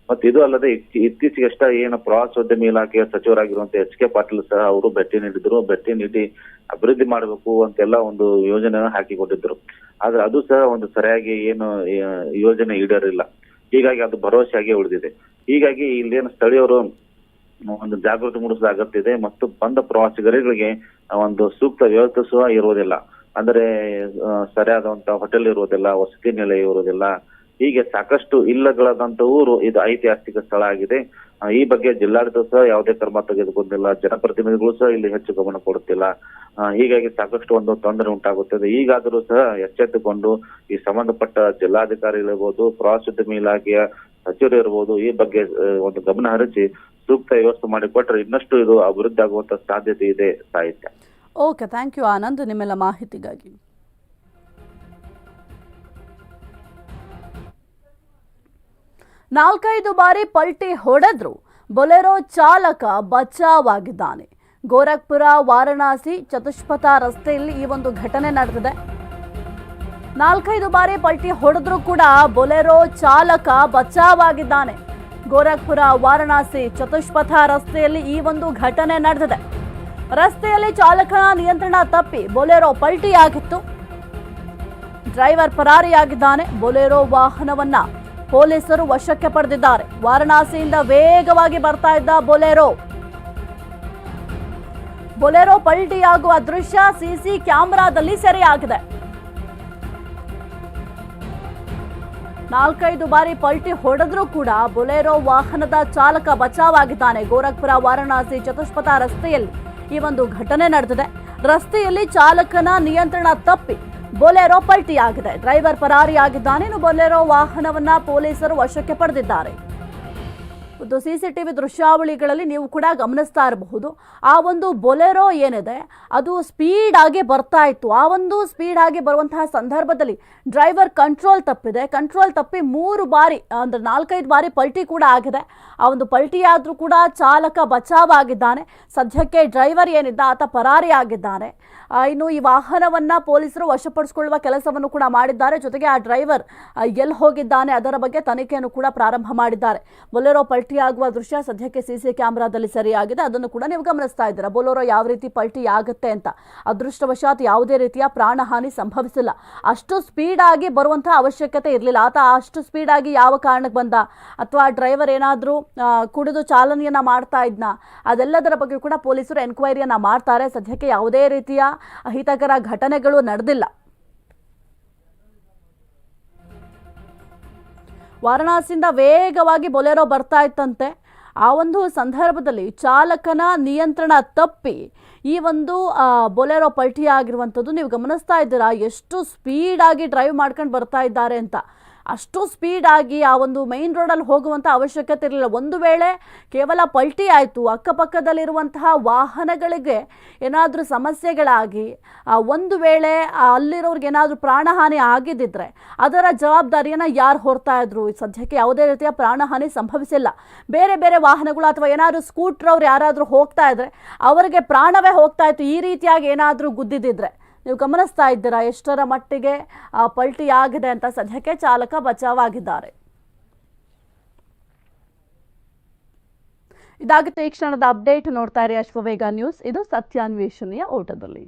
ಮತ್ತು ಇದು ಅಲ್ಲದೆ ಇತ್ತೀ- ಇತ್ತೀಚೆಗಷ್ಟೇ ಏನು ಪ್ರವಾಸೋದ್ಯಮ ಇಲಾಖೆಯ ಸಚಿವರಾಗಿರುವಂತ ಎಚ್ ಕೆ ಪಾಟೀಲ್ ಸಹ ಅವರು ಭೇಟಿ ನೀಡಿದ್ರು. ಭೇಟಿ ನೀಡಿ ಅಭಿವೃದ್ಧಿ ಮಾಡಬೇಕು ಅಂತೆಲ್ಲ ಒಂದು ಯೋಜನೆ ಹಾಕಿಕೊಟ್ಟಿದ್ರು ಆದ್ರೆ ಅದು ಸಹ ಒಂದು ಸರಿಯಾಗಿ ಏನು ಯೋಜನೆ ಈಡೇರಿಲ್ಲ. ಹೀಗಾಗಿ ಅದು ಭರವಸೆಯಾಗಿ ಉಳಿದಿದೆ. ಹೀಗಾಗಿ ಇಲ್ಲೇನು ಸ್ಥಳೀಯರು ಒಂದು ಜಾಗೃತಿ ಮೂಡಿಸುವ ಅಗತ್ಯ ಇದೆ. ಮತ್ತು ಬಂದ ಪ್ರವಾಸಿಗರಿಗೆ ಒಂದು ಸೂಕ್ತ ವ್ಯವಸ್ಥೆ ಸಹ ಇರುವುದಿಲ್ಲ. ಅಂದ್ರೆ ಸರಿಯಾದಂತ ಹೋಟೆಲ್ ಇರುವುದಿಲ್ಲ, ವಸತಿ ನಿಲಯ ಇರುವುದಿಲ್ಲ ಹೀಗೆ ಸಾಕಷ್ಟು ಇಲ್ಲಗಳಾದಂತ ಊರು ಇದು ಐತಿಹಾಸಿಕ ಸ್ಥಳ ಆಗಿದೆ. ಈ ಬಗ್ಗೆ ಜಿಲ್ಲಾಡಳಿತ ಸಹ ಯಾವುದೇ ಕ್ರಮ ತೆಗೆದುಕೊಂಡಿಲ್ಲ. ಜನಪ್ರತಿನಿಧಿಗಳು ಸಹ ಇಲ್ಲಿ ಹೆಚ್ಚು ಗಮನ ಕೊಡುತ್ತಿಲ್ಲ. ಹೀಗಾಗಿ ಸಾಕಷ್ಟು ಒಂದು ತೊಂದರೆ ಉಂಟಾಗುತ್ತದೆ. ಈಗಾದರೂ ಸಹ ಎಚ್ಚೆತ್ತುಕೊಂಡು ಈ ಸಂಬಂಧಪಟ್ಟ ಜಿಲ್ಲಾಧಿಕಾರಿಗಳಿರ್ಬೋದು ಪ್ರವಾಸೋದ್ಯಮ ಇಲಾಖೆಯ ಸಚಿವರು ಇರ್ಬೋದು, ಈ ಬಗ್ಗೆ ಒಂದು ಗಮನ ಹರಿಸಿ ಸೂಕ್ತ ವ್ಯವಸ್ಥೆ ಮಾಡಿಕೊಟ್ರೆ ಇನ್ನಷ್ಟು ಇದು ಅಭಿವೃದ್ಧಿ ಆಗುವಂತ ಸಾಧ್ಯತೆ ಇದೆ ಸಾಹಿತ್ಯ. ಓಕೆ, ಥ್ಯಾಂಕ್ ಯು ಆನಂದ್ ನಿಮ್ಮೆಲ್ಲ ಮಾಹಿತಿಗಾಗಿ. ನಾಲ್ಕೈದು ಬಾರಿ ಪಲ್ಟಿ ಹೊಡೆದ್ರು ಬೊಲೆರೋ ಚಾಲಕ ಬಚಾವಾಗಿದ್ದಾನೆ. ಗೋರಖ್ಪುರ, ವಾರಣಾಸಿ ಚತುಷ್ಪಥ ರಸ್ತೆಯಲ್ಲಿ ಈ ಒಂದು ಘಟನೆ ನಡೆದಿದೆ. ನಾಲ್ಕೈದು ಬಾರಿ ಪಲ್ಟಿ ಹೊಡೆದ್ರೂ ಕೂಡ ಬೊಲೆರೋ ಚಾಲಕ ಬಚಾವಾಗಿದ್ದಾನೆ. ಗೋರಖ್ಪುರ, ವಾರಣಾಸಿ ಚತುಷ್ಪಥ ರಸ್ತೆಯಲ್ಲಿ ಈ ಒಂದು ಘಟನೆ ನಡೆದಿದೆ. ರಸ್ತೆಯಲ್ಲಿ ಚಾಲಕನ ನಿಯಂತ್ರಣ ತಪ್ಪಿ ಬೊಲೆರೋ ಪಲ್ಟಿಯಾಗಿತ್ತು. ಡ್ರೈವರ್ ಪರಾರಿಯಾಗಿದ್ದಾನೆ. ಬೊಲೆರೋ ವಾಹನವನ್ನ ಪೊಲೀಸರು ವಶಕ್ಕೆ ಪಡೆದಿದ್ದಾರೆ. ವಾರಣಾಸಿಯಿಂದ ವೇಗವಾಗಿ ಬರ್ತಾ ಇದ್ದ ಬೊಲೆರೋ. ಬೊಲೆರೋ ಪಲ್ಟಿಯಾಗುವ ದೃಶ್ಯ ಸಿಸಿ ಕ್ಯಾಮೆರಾದಲ್ಲಿ ಸೆರೆಯಾಗಿದೆ. ನಾಲ್ಕೈದು ಬಾರಿ ಪಲ್ಟಿ ಹೊಡೆದ್ರೂ ಕೂಡ ಬೊಲೆರೋ ವಾಹನದ ಚಾಲಕ ಬಚಾವಾಗಿದ್ದಾನೆ. ಗೋರಖ್ಪುರ ವಾರಣಾಸಿ ಚತುಷ್ಪಥ ರಸ್ತೆಯಲ್ಲಿ ಈ ಒಂದು ಘಟನೆ ನಡೆದಿದೆ. ರಸ್ತೆಯಲ್ಲಿ ಚಾಲಕನ ನಿಯಂತ್ರಣ ತಪ್ಪಿ ಬೊಲೆರೋ ಪಲ್ಟಿಯಾಗಿದೆ. ಡ್ರೈವರ್ ಪರಾರಿಯಾಗಿದ್ದಾನೆ ಇನ್ನು ಬೊಲೆರೋ ವಾಹನವನ್ನ ಪೊಲೀಸರು ವಶಕ್ಕೆ ಪಡೆದಿದ್ದಾರೆ. ಒಂದು ಸಿಸಿಟಿವಿ ದೃಶ್ಯಾವಳಿಗಳಲ್ಲಿ ನೀವು ಕೂಡ ಗಮನಿಸ್ತಾ ಇರಬಹುದು. ಆ ಒಂದು ಬೊಲೆರೋ ಏನಿದೆ, ಅದು ಸ್ಪೀಡ್ ಆಗಿ ಬರ್ತಾ ಇತ್ತು. ಆ ಒಂದು ಸ್ಪೀಡ್ ಆಗಿ ಬರುವಂತಹ ಸಂದರ್ಭದಲ್ಲಿ ಡ್ರೈವರ್ ಕಂಟ್ರೋಲ್ ತಪ್ಪಿದೆ. ಕಂಟ್ರೋಲ್ ತಪ್ಪಿ ಮೂರು ಬಾರಿ, ಅಂದರೆ ನಾಲ್ಕೈದು ಬಾರಿ ಪಲ್ಟಿ ಕೂಡ ಆಗಿದೆ. ಆ ಒಂದು ಪಲ್ಟಿಯಾದರೂ ಕೂಡ ಚಾಲಕ ಬಚಾವಾಗಿದ್ದಾನೆ ಸದ್ಯಕ್ಕೆ ಡ್ರೈವರ್ ಏನಿದ್ದ, ಆತ ಪರಾರಿಯಾಗಿದ್ದಾನೆ. ಇನ್ನು ಈ ವಾಹನವನ್ನ ಪೊಲೀಸರು ವಶಪಡಿಸಿಕೊಳ್ಳುವ ಕೆಲಸವನ್ನು ಕೂಡ ಮಾಡಿದ್ದಾರೆ. ಜೊತೆಗೆ ಆ ಡ್ರೈವರ್ ಎಲ್ಲಿ ಹೋಗಿದ್ದಾನೆ ಅದರ ಬಗ್ಗೆ ತನಿಖೆಯನ್ನು ಕೂಡ ಪ್ರಾರಂಭ ಮಾಡಿದ್ದಾರೆ. ಬೊಲೆರೋ ಪಲ್ಟಿ ಆಗುವ ದೃಶ್ಯ ಸದ್ಯಕ್ಕೆ ಸಿಸಿ ಕ್ಯಾಮೆರಾದಲ್ಲಿ ಸರಿಯಾಗಿದೆ. ಅದನ್ನು ಕೂಡ ನೀವು ಗಮನಿಸ್ತಾ ಇದ್ದೀರಾ? ಬೊಲೆರೋ ಯಾವ ರೀತಿ ಪಲ್ಟಿ ಆಗುತ್ತೆ ಅಂತ? ಅದೃಷ್ಟವಶಾತ್ ಯಾವುದೇ ರೀತಿಯ ಪ್ರಾಣಹಾನಿ ಸಂಭವಿಸಿಲ್ಲ. ಅಷ್ಟು ಸ್ಪೀಡ್ ಆಗಿ ಬರುವಂತಹ ಅವಶ್ಯಕತೆ ಇರಲಿಲ್ಲ. ಆತ ಅಷ್ಟು ಸ್ಪೀಡ್ ಆಗಿ ಯಾವ ಕಾರಣಕ್ಕೆ ಬಂದ? ಅಥವಾ ಡ್ರೈವರ್ ಏನಾದರೂ ಕುಡಿದು ಚಾಲನೆಯನ್ನ ಮಾಡ್ತಾ ಇದ್ನ? ಅದೆಲ್ಲದರ ಬಗ್ಗೆ ಕೂಡ ಪೊಲೀಸರು ಎನ್ಕ್ವೈರಿಯನ್ನ ಮಾಡ್ತಾರೆ. ಸದ್ಯಕ್ಕೆ ಯಾವುದೇ ರೀತಿಯ ಅಹಿತಕರ ಘಟನೆಗಳು ನಡೆದಿಲ್ಲ. ವಾರಣಾಸಿಯಿಂದ ವೇಗವಾಗಿ ಬೊಲೆರೋ ಬರ್ತಾ ಇತ್ತಂತೆ. ಆ ಒಂದು ಸಂದರ್ಭದಲ್ಲಿ ಚಾಲಕನ ನಿಯಂತ್ರಣ ತಪ್ಪಿ ಈ ಒಂದು ಬೊಲೆರೋ ಪಲ್ಟಿ ಆಗಿರುವಂಥದ್ದು ನೀವು ಗಮನಿಸ್ತಾ ಇದ್ದೀರಾ? ಎಷ್ಟು ಸ್ಪೀಡಾಗಿ ಡ್ರೈವ್ ಮಾಡ್ಕೊಂಡು ಬರ್ತಾ ಇದ್ದಾರೆ ಅಂತ. ಅಷ್ಟು ಸ್ಪೀಡಾಗಿ ಆ ಒಂದು ಮೈನ್ ರೋಡಲ್ಲಿ ಹೋಗುವಂಥ ಅವಶ್ಯಕತೆ ಇರಲಿಲ್ಲ. ಒಂದು ವೇಳೆ ಕೇವಲ ಪಲ್ಟಿ ಆಯಿತು, ಅಕ್ಕಪಕ್ಕದಲ್ಲಿರುವಂತಹ ವಾಹನಗಳಿಗೆ ಏನಾದರೂ ಸಮಸ್ಯೆಗಳಾಗಿ ಒಂದು ವೇಳೆ ಅಲ್ಲಿರೋರ್ಗೆ ಏನಾದರೂ ಪ್ರಾಣಹಾನಿ ಆಗಿದ್ದಿದ್ರೆ ಅದರ ಜವಾಬ್ದಾರಿಯನ್ನು ಯಾರು ಹೊರ್ತಾ ಇದ್ರು? ಸದ್ಯಕ್ಕೆ ಯಾವುದೇ ರೀತಿಯ ಪ್ರಾಣಹಾನಿ ಸಂಭವಿಸಿಲ್ಲ. ಬೇರೆ ಬೇರೆ ವಾಹನಗಳು ಅಥವಾ ಏನಾದರೂ ಸ್ಕೂಟ್ರವ್ರು ಯಾರಾದರೂ ಹೋಗ್ತಾ ಇದ್ರೆ, ಅವರಿಗೆ ಪ್ರಾಣವೇ ಹೋಗ್ತಾ ಇತ್ತು. ಈ ರೀತಿಯಾಗಿ ಏನಾದರೂ ಗುದ್ದಿದ್ದಿದ್ರೆ ನೀವು ಗಮನಿಸ್ತಾ ಇದ್ದೀರಾ, ಎಷ್ಟರ ಮಟ್ಟಿಗೆ ಪಲ್ಟಿ ಆಗಿದೆ ಅಂತ ಸದ್ಯಕ್ಕೆ ಚಾಲಕ ಬಚಾವಾಗಿದ್ದಾರೆ. ಇದಾಗುತ್ತೆ ಈ ಕ್ಷಣದ ಅಪ್ಡೇಟ್ ನೋಡ್ತಾ ಇರಿ ಅಶ್ವವೇಗ ನ್ಯೂಸ್. ಇದು ಸತ್ಯಾನ್ವೇಷಣೆಯ ಓಟದಲ್ಲಿ.